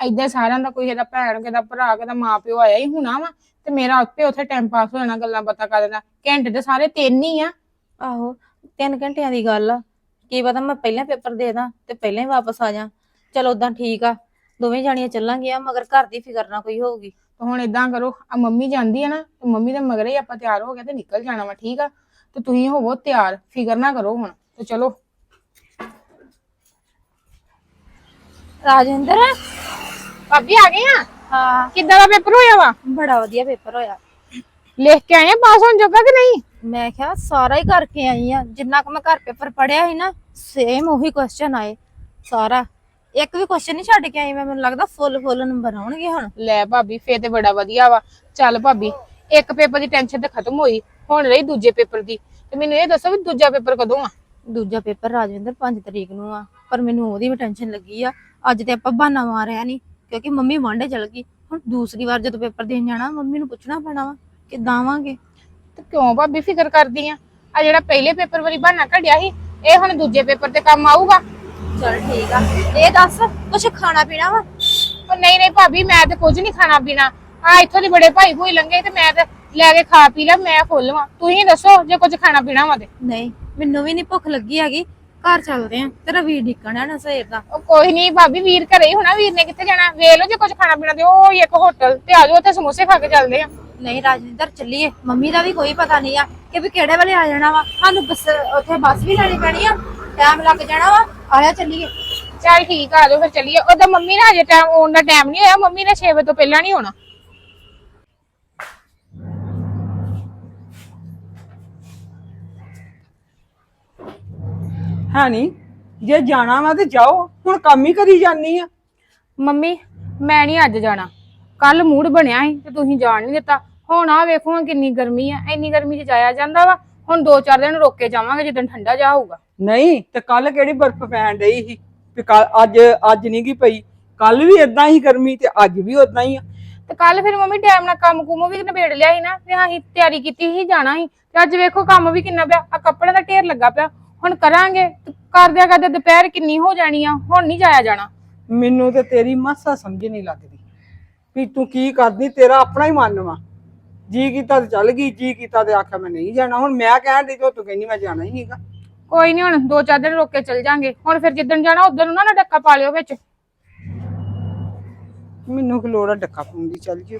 ਏਦਾਂ ਸਾਰਿਆਂ ਦਾ ਕੋਈ ਇਹਦਾ ਭੈਣ ਕਿਦਾ ਭਰਾ ਕਿਦਾ ਮਾਂ ਪਿਓ ਆਇਆ ਹੀ ਹੋਣਾ ਵਾ ਤੇ ਮੇਰਾ ਆਪੇ ਉੱਥੇ ਟਾਈਮ ਪਾਸ ਹੋ ਜਾਣਾ ਗੱਲਾਂ ਬਾਤਾਂ ਕਰ ਦੇਣਾ ਘੰਟੇ ਤੇ ਸਾਰੇ ਤਿੰਨ ਹੀ ਆ। ਆਹੋ ਤਿੰਨ ਘੰਟਿਆਂ ਦੀ ਗੱਲ ਆ। ਕੀ ਪਤਾ ਮੈਂ ਪਹਿਲਾਂ ਪੇਪਰ ਦੇ ਦਾਂ ਤੇ ਪਹਿਲਾਂ ਹੀ ਵਾਪਸ ਆ ਜਾ ਚਲ ਉਦਾਂ ਠੀਕ ਆ ਦੋਵੇਂ ਜਾਣੀਆਂ ਚੱਲਾਂਗੀਆਂ ਮਗਰ ਘਰ ਦੀ ਫਿਕਰ ਨਾ ਕੋਈ ਹੋਊਗੀ। ਤੇ ਹੁਣ ਏਦਾਂ ਕਰੋ ਆ ਮੰਮੀ ਜਾਂਦੀ ਆ ਨਾ ਤੇ ਮੰਮੀ ਦੇ ਮਗਰੇ ਹੀ ਆਪਾਂ ਤਿਆਰ ਹੋ ਗਏ ਤੇ ਨਿਕਲ ਜਾਣਾ ਵਾ ਠੀਕ ਆ? ਤੇ ਤੁਸੀਂ ਹੋਵੋ ਤਿਆਰ ਫਿਕਰ ਨਾ ਕਰੋ ਹੁਣ ਤੇ ਚਲੋ। ਰਾਜਵਿੰਦਰ ਭਾਬੀ ਆ ਗਏ ਆ? ਹਾਂ। ਕਿੱਦਾਂ ਦਾ ਪੇਪਰ ਹੋਇਆ ਵਾ? ਬੜਾ ਵਧੀਆ ਪੇਪਰ ਹੋਇਆ। ਲਿਖ ਕੇ ਆਏ ਆ? ਪਾਸ ਹੋਣ ਜੋਗਾ ਕਿ ਨਹੀਂ? ਮੈਂ ਕਿਹਾ ਸਾਰਾ ਹੀ ਕਰਕੇ ਆਈ ਆ। ਜਿੰਨਾ ਕੁ ਮੈਂ ਘਰ ਪੇਪਰ ਪੜਿਆ ਸੀ ਨਾ ਸੇਮ ਉਹੀ ਕੁਐਸਚਨ ਆਏ। ਸਾਰਾ। ਇੱਕ ਵੀ ਕੁਐਸਚਨ ਨਹੀਂ ਛੱਡ ਕੇ ਆਈ ਮੈਂ ਮੈਨੂੰ ਲੱਗਦਾ ਫੁੱਲ ਫੁੱਲ ਨੰਬਰ ਆਉਣਗੇ ਹੁਣ। ਲੈ ਭਾਬੀ ਫੇਰ ਤੇ ਬੜਾ ਵਧੀਆ ਵਾ। ਚੱਲ ਭਾਬੀ ਇੱਕ ਪੇਪਰ ਦੀ ਟੈਨਸ਼ਨ ਤੇ ਖਤਮ ਹੋਈ। ਹੁਣ ਰਹੀ ਦੂਜੇ ਪੇਪਰ ਦੀ। ਤੇ ਮੈਨੂੰ ਇਹ ਦੱਸੋ ਵੀ ਦੂਜਾ ਪੇਪਰ ਕਦੋਂ ਆ? ਦੂਜਾ ਪੇਪਰ ਰਾਜਵਿੰਦਰ 5 ਤਰੀਕ ਨੂੰ ਆ। ਪਰ ਮੈਨੂੰ ਉਹਦੀ ਵੀ ਟੈਨਸ਼ਨ ਲੱਗੀ ਆ। ਅੱਜ ਤੇ ਆਪਾਂ ਬਹਾਨਾ ਮਾਰਿਆ ਨਹੀਂ ਕਿਉਂਕਿ ਮੰਮੀ ਵਾਂਡੇ ਚਲ ਗਈ। ਹੁਣ ਦੂਸਰੀ ਵਾਰ ਜਦੋਂ ਪੇਪਰ ਦੇਣ ਜਾਣਾ ਮੰਮੀ ਨੂੰ ਪੁੱਛਣਾ ਪੈਣਾ ਵਾ ਕਿੱਦਾਂ ਆਵਾਂਗੇ ਤੇ ਕਿਉਂ ਭਾਬੀ ਫਿਕਰ ਕਰਦੀ ਆ? ਆ ਜਿਹੜਾ ਪਹਿਲੇ ਪੇਪਰ ਵਾਰੀ ਬਹਾਨਾ ਕੱਢਿਆ ਸੀ ਇਹ ਹੁਣ ਦੂਜੇ ਪੇਪਰ ਤੇ ਕੰਮ ਆਊਗਾ। ਚਲ ਠੀਕ ਆ। ਇਹ ਦੱਸ ਕੁਛ ਖਾਣਾ ਪੀਣਾ ਵਾ? ਉਹ ਨਹੀਂ ਨਹੀਂ ਭਾਬੀ ਮੈਂ ਤੇ ਕੁਝ ਨਹੀਂ ਖਾਣਾ ਪੀਣਾ। ਆ ਇੱਥੋਂ ਦੇ ਬੜੇ ਭਾਈ ਹੋਈ ਲੰਗੇ ਤੇ ਮੈਂ ਤੇ ਲੈ ਕੇ ਖਾ ਪੀ ਲਿਆ ਮੈਂ ਫੁੱਲ ਵਾਂ। ਤੁਸੀਂ ਦੱਸੋ ਜੇ ਕੁਝ ਖਾਣਾ ਪੀਣਾ ਵਾ ਤੇ। ਨਹੀਂ ਮੈਨੂੰ ਵੀ ਨਹੀਂ ਭੁੱਖ ਲੱਗੀ ਹੈਗੀ। ਘਰ ਚੱਲਦੇ ਆ ਤੇਰਾ ਵੀਰ ਡਿੱਕਣਾ ਨਾ ਸਵੇਰ ਦਾ। ਉਹ ਕੋਈ ਨਹੀਂ ਭਾਬੀ ਵੀਰ ਘਰੇ ਹੀ ਹੋਣਾ ਵੀਰ ਨੇ ਕਿੱਥੇ ਜਾਣਾ? ਵੇਖ ਲਓ ਜੇ ਕੁਝ ਖਾਣਾ ਪੀਣਾ ਤੇ ਉਹ ਹੀ ਇੱਕ ਹੋਟਲ ਤੇ ਆ ਜਾਓ ਉੱਥੇ ਸਮੋਸੇ ਖਾ ਕੇ ਚੱਲਦੇ ਆ। ਨਹੀਂ ਰਾਜਿੰਦਰ ਚੱਲੀਏ। ਮੰਮੀ ਦਾ ਵੀ ਕੋਈ ਪਤਾ ਨਹੀਂ ਆ ਕਿ ਵੀ ਕਿਹੜੇ ਵੇਲੇ ਆ ਜਾਣਾ ਵਾ। ਸਾਨੂੰ ਬੱਸ ਉੱਥੇ ਬੱਸ ਵੀ ਲੈਣੀ ਪੈਣੀ ਆ। ਟਾਈਮ ਲੱਗ ਜਾਣਾ ਵਾ। ਆਇਆ ਚੱਲੀਏ। ਚੱਲ ਠੀਕ ਆ, ਆ ਜਾਓ ਫਿਰ ਚੱਲੀਏ। ਉਹਦਾ ਮੰਮੀ ਨੇ ਹਜੇ ਟਾਈਮ ਆਉਣ ਦਾ ਟਾਈਮ ਨਹੀਂ ਹੋਇਆ। ਮੰਮੀ ਨੇ 6 ਵਜੇ ਤੋਂ ਪਹਿਲਾਂ ਨਹੀਂ ਆਉਣਾ ਹੈ ਨਹੀਂ। ਜੇ ਜਾਣਾ ਵਾ ਤੇ ਜਾਓ ਹੁਣ ਕੰਮ ਹੀ ਕਰੀ ਜਾਨੀ ਆ। ਮੰਮੀ ਮੈਂ ਨਹੀਂ ਅੱਜ ਜਾਣਾ। ਕੱਲ ਮੂਡ ਬਣਿਆ ਸੀ ਤੇ ਤੁਸੀਂ ਜਾਣ ਨਹੀਂ ਦਿੱਤਾ। ਹੁਣ ਆ ਵੇਖੋ ਹਾਂ ਕਿੰਨੀ ਗਰਮੀ ਆ। ਇੰਨੀ ਗਰਮੀ 'ਚ ਜਾਇਆ ਜਾਂਦਾ ਵਾ। ਹੁਣ 2-4 ਦਿਨ ਰੁਕ ਕੇ ਜਾਵਾਂਗੇ ਜਦੋਂ ਠੰਡਾ ਜਾ ਹੋਊਗਾ। ਨਹੀਂ ਤੇ ਕੱਲ ਕਿਹੜੀ ਬਰਫ਼ ਪੈਣ ਡਈ ਸੀ? ਤੇ ਕੱਲ ਅੱਜ ਅੱਜ ਨਹੀਂ ਗਈ ਪਈ। ਕੱਲ ਵੀ ਇਦਾਂ ਹੀ ਗਰਮੀ ਤੇ ਅੱਜ ਵੀ ਉਦਾਂ ਹੀ ਆ। ਤੇ ਕੱਲ ਫਿਰ ਮੰਮੀ ਟਾਈਮ ਨਾਲ ਕੰਮ ਕੁਮ ਵੀ ਨਿਬੇੜ ਲਿਆ ਸੀ ਨਾ। ਤੇ ਅਸੀਂ ਤਿਆਰੀ ਕੀਤੀ ਸੀ ਜਾਣਾ ਸੀ। ਤੇ ਅੱਜ ਵੇਖੋ ਕੰਮ ਵੀ ਕਿੰਨਾ ਪਿਆ। ਆ ਕੱਪੜੇ ਦਾ ਢੇਰ ਲੱਗਾ ਪਿਆ। ਹੁਣ ਕਰਾਂਗੇ। ਕਰਦਿਆਂ ਕਰਦੇ ਦੁਪਹਿਰ ਕਿੰਨੀ ਹੋ ਜਾਣੀ ਆ ਹੁਣ ਨਹੀਂ ਜਾਇਆ ਜਾਣਾ। ਮੈਨੂੰ ਤੇ ਤੇਰੀ ਮਾਸਾ ਸਮਝ ਨਹੀਂ ਲੱਗਦੀ ਵੀ ਤੂੰ ਕੀ ਕਰਦੀ ਤੇਰਾ ਆਪਣਾ ਹੀ ਮਨ ਵਾ। ਜੀ ਕੀਤਾ ਤੇ ਚੱਲ ਗਈ ਜੀ ਕੀਤਾ ਤੇ ਆਖਿਆ ਮੈਂ ਨਹੀਂ ਜਾਣਾ। ਹੁਣ ਮੈਂ ਕਹਿਣ ਦੀ ਤੂੰ ਕਹਿੰਦੀ ਮੈਂ ਜਾਣਾ ਹੀ ਨਹੀਂਗਾ। ਕੋਈ ਨਹੀਂ ਹੁਣ 2-4 ਦਿਨ ਰੁਕ ਕੇ ਚੱਲ ਜਾਾਂਗੇ। ਹੁਣ ਫਿਰ ਜਿੱਦਣ ਜਾਣਾ ਉਦੋਂ ਨਾ ਨਾ ਡੱਕਾ ਪਾ ਲਿਓ ਵਿੱਚ। ਮੈਨੂੰ ਕਿ ਲੋੜ ਆ ਡੱਕਾ ਪਾਉਣ ਦੀ? ਚੱਲ ਜਿਓ।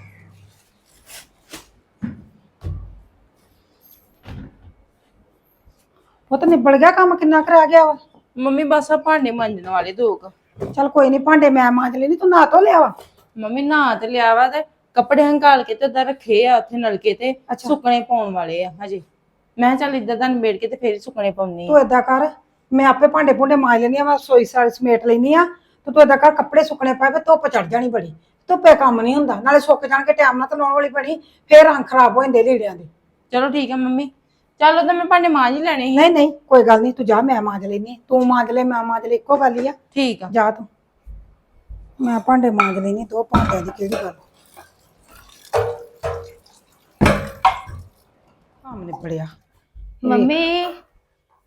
ਉਹ ਤਾਂ ਨਿਬੜ ਗਿਆ ਕੰਮ ਕਿੰਨਾ ਕੁ ਰਹਿ ਗਿਆ ਵਾ? ਮੰਮੀ ਬਸ ਆ ਭਾਂਡੇ ਮਾਂਜਣ ਵਾਲੇ ਦੋ ਕੁ ਚੱਲ ਕੋਈ ਨਹੀਂ ਭਾਂਡੇ ਮੈਂ ਮਾਂਜ ਲੈਣੀ ਤੂੰ ਨਹਾ ਧੋ ਲਿਆ ਵਾ? ਮੰਮੀ ਨਹਾ ਤੇ ਲਿਆ ਵਾ ਤੇ ਕੱਪੜੇ ਹੰਕਾਲ ਕੇ ਤੇ ਉਦਾਂ ਰੱਖੇ ਆ ਉੱਥੇ ਨਲਕੇ ਤੇ ਸੁੱਕਣੇ ਪਾਉਣ ਵਾਲੇ ਆ ਹਜੇ। ਮੈਂ ਕਿਹਾ ਚੱਲ ਇੱਦਾਂ ਦਾ ਨਿਬੇੜ ਕੇ ਤੇ ਫੇਰ ਹੀ ਸੁੱਕਣੇ ਪਾਉਣੀ ਤੂੰ ਏਦਾਂ ਕਰ ਮੈਂ ਆਪੇ ਭਾਂਡੇ ਭੁੰਡੇ ਮਾਂਜ ਲੈਣੀ ਆ ਮੈਂ ਸੋਈ ਸਾਰੀ ਸਮੇਟ ਲੈਣੀ ਆ ਤੇ ਤੂੰ ਏਦਾਂ ਕਰ ਕੱਪੜੇ ਸੁੱਕਣੇ ਪਏ ਵੇ ਧੁੱਪ ਚੜ ਜਾਣੀ ਬੜੀ। ਧੁੱਪੇ ਕੰਮ ਨਹੀਂ ਹੁੰਦਾ ਨਾਲੇ ਸੁੱਕ ਜਾਣਗੇ ਟਾਈਮ ਨਾਲ ਤੇ ਲਾਉਣ ਵਾਲੀ ਬਣੀ ਫੇਰ ਰੰਗ ਖਰਾਬ ਹੋ ਜਾਂਦੇ ਲੀੜਿਆਂ ਦੇ। ਚਲੋ ਠੀਕ ਹੈ ਮੰਮੀ। ਚਲੋ ਤਾਂ ਮੈਂ ਭਾਂਡੇ ਮਾਂਜ ਹੀ ਲੈਣੇ ਸੀ। ਨਹੀਂ ਨਹੀਂ ਕੋਈ ਗੱਲ ਨਹੀਂ ਤੂੰ ਜਾ ਮੈਂ ਮਾਂਜ ਲੈਨੀ ਆਂ। ਤੂੰ ਮਾਂਜ ਲੈ ਮੈਂ ਮਾਂਜ ਲੈ ਇੱਕੋ ਗੱਲ ਹੀ ਆ। ਠੀਕ ਆ। ਜਾ ਤੂੰ। ਮੈਂ ਭਾਂਡੇ ਮਾਂਜ ਲੈਨੀ ਦੋ ਭਾਂਡਿਆਂ ਦੀ ਕਿਹੜੀ ਗੱਲ ਕੰਮ ਨਿਬੜਿਆ। ਮੰਮੀ।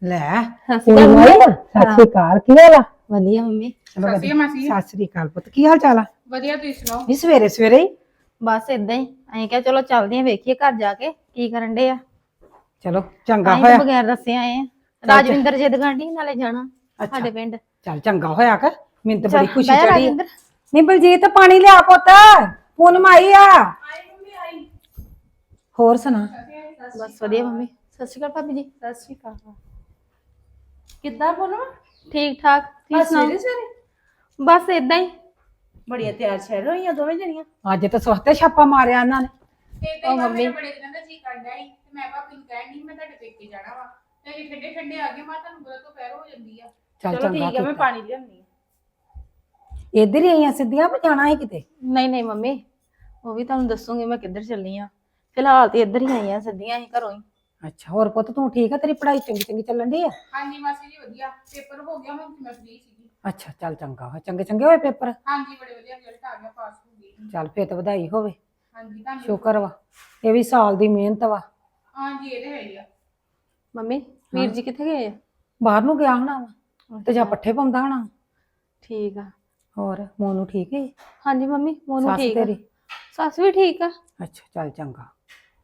ਲੈ ਸਤਿ ਸ਼੍ਰੀ ਅਕਾਲ। ਕੀ ਹਾਲ ਆ? ਵਧੀਆ ਮੰਮੀ। ਚਲੋ ਸਤਿ ਸ਼੍ਰੀ ਅਕਾਲ ਮਾਸੀ। ਸਤਿ ਸ਼੍ਰੀ ਅਕਾਲ ਪੁੱਤ ਕੀ ਹਾਲ ਚਾਲ ਆ? ਵਧੀਆ ਤੁਸੀਂ ਸੁਣਾਓ? ਵੀ ਸਵੇਰੇ ਸਵੇਰੇ ਹੀ। ਬਸ ਇਦਾਂ ਹੀ। ਅਸੀਂ ਕਿਹਾ ਚਲੋ ਚੱਲਦੇ ਆਂ ਵੇਖੀਏ ਘਰ ਜਾ ਕੇ ਕੀ ਕਰਨ ਡੇ ਆ। ਚਲੋ ਚੰਗਾ ਅਸੀਂ ਤਾਂ ਹੋਇਆ। ਬਗੈਰ ਦੱਸੇ ਆਏ ਆ। ਰਾਜਵਿੰਦਰ ਜਿੱਦ ਗਾਂਢੀ ਨਾਲੇ ਜਾਣਾ ਅੱਛਾ। ਸਾਡੇ ਪਿੰਡ। ਚੱਲ ਚੰਗਾ ਹੋਇਆ ਕਰ ਮੈਨੂੰ ਤਾਂ ਬੜੀ ਚੱਲ, ਖੁਸ਼ੀ ਬਹਿ ਜਾ ਚੜੀ ਰਾਜਿੰਦਰ। ਨਹੀਂ ਬਲਜੀਤ ਪਾਣੀ ਲਿਆ ਪੁੱਤ ਪੂਨਮ ਆਈ ਆ। ਹੋਰ ਸੁਣਾ? ਬਸ ਵਧੀਆ ਮੰਮੀ। ਸਤਿ ਸ਼੍ਰੀ ਅਕਾਲ ਭਾਬੀ ਜੀ। ਸਤਿ ਸ਼੍ਰੀ ਅਕਾਲ। ਕਿੱਦਾਂ ਬੋਲੋ ਠੀਕ ਠਾਕ ਤੁਸੀਂ ਸੁਣਾਓ? ਬਸ ਇਦਾਂ ਹੀ। ਬੜੀਆਂ ਤਿਆਰ ਸ਼ਹਿਰ ਹੋਈਆਂ ਦੋਵੇਂ ਜਣੀਆਂ। ਅੱਜ ਤਾਂ ਸਵਖਤੇ ਛਾਪਾ ਮਾਰਿਆ ਇਹਨਾਂ ਨੇ। ਤੇ ਉਹ ਤੇ ਮੰਮੀ। ਮੰਮੀ। ਬੜੇ ਦਿਨਾਂ ਦਾ ਜੀ ਕਰਦਾ ਸੀ ਤੇ ਮੈਂ ਭਾਬੀ ਨੂੰ ਕਹਿਣ ਨਹੀਂ ਮੈਂ ਤੁਹਾਡੇ ਪੇਕੇ ਜਾਣਾ ਵਾ। ਤੇ ਜੇ ਠੰਡੇ ਠੰਡੇ ਆ ਗਏ ਮੈਂ ਤੁਹਾਨੂੰ ਬੜਾ ਤੋਂ ਪੈਰ ਹੋ ਜਾਂਦੀ ਆ। ਚੱਲ ਚਲੋ ਚੰਗਾ ਠੀਕ ਹੈ ਮੈਂ ਕੀਤਾ। ਪਾਣੀ ਲਿਆਉਣੀ ਆ। ਇੱਧਰ ਹੀ ਆਈਆਂ ਸਿੱਧੀਆਂ ਪਰ ਜਾਣਾ ਹੀ ਕਿਤੇ? ਨਹੀਂ ਨਹੀਂ ਮੰਮੀ ਉਹ ਵੀ ਤੁਹਾਨੂੰ ਦੱਸੂਗੀ ਮੈਂ ਕਿੱਧਰ ਚੱਲੀ ਆ। ਫਿਲਹਾਲ ਤੇ ਇੱਧਰ ਹੀ ਆਈ ਆ ਸਿੱਧੀਆਂ ਹੀ ਘਰੋਂ ਹੀ। ਅੱਛਾ ਹੋਰ ਪੁੱਤ ਤੂੰ ਠੀਕ ਆ? ਤੇਰੀ ਪੜ੍ਹਾਈ ਚੰਗੀ ਚੰਗੀ ਚੱਲਣ ਦੀ ਆ? ਹਾਂਜੀ ਮਾਸੀ ਜੀ ਵਧੀਆ। ਪੇਪਰ ਹੋ ਗਿਆ ਹੁਣ ਤੇ ਮੈਂ ਫ੍ਰੀ ਸੀਗੀ। ਅੱਛਾ ਚੱਲ ਚੰਗਾ ਹੋਇਆ ਚੰਗੇ ਚੰਗੇ ਹੋਏ ਪੇਪਰ? ਹਾਂਜੀ ਬੜੇ ਵਧੀਆ ਰਿਜ਼ਲਟ ਆ ਗਿਆ ਪਾਸ ਹੋ ਗਈ ਚੱਲ ਫੇਰ ਤਾਂ ਵਧਾਈ ਹੋਵੇ। ਹਾਂਜੀ ਤੁਹਾਨੂੰ ਸ਼ੁਕਰ ਵਾ। ਇਹ ਵੀ ਸਾਲ ਦੀ ਮਿਹਨਤ ਵਾ। ਹਾਂਜੀ ਇਹ ਤੇ ਹੈ ਹੀ ਆ। ਮੰਮੀ ਵੀਰ ਜੀ ਕਿੱਥੇ ਗਏ ਆ? ਬਾਹਰ ਨੂੰ ਗਿਆ ਹੋਣਾ ਵਾ ਤੇ ਜਾਂ ਪੱਠੇ ਪਾਉਂਦਾ ਹੋਣਾ। ਠੀਕ ਆ। ਹੋਰ ਮੋਨੂ ਠੀਕ ਹੈ? ਹਾਂਜੀ ਮੰਮੀ ਮੋਨੂੰ ਸੱਸ ਠੀਕ ਆ। ਸੱਸ ਵੀ ਠੀਕ ਆ। ਅੱਛਾ ਚੱਲ ਚੰਗਾ।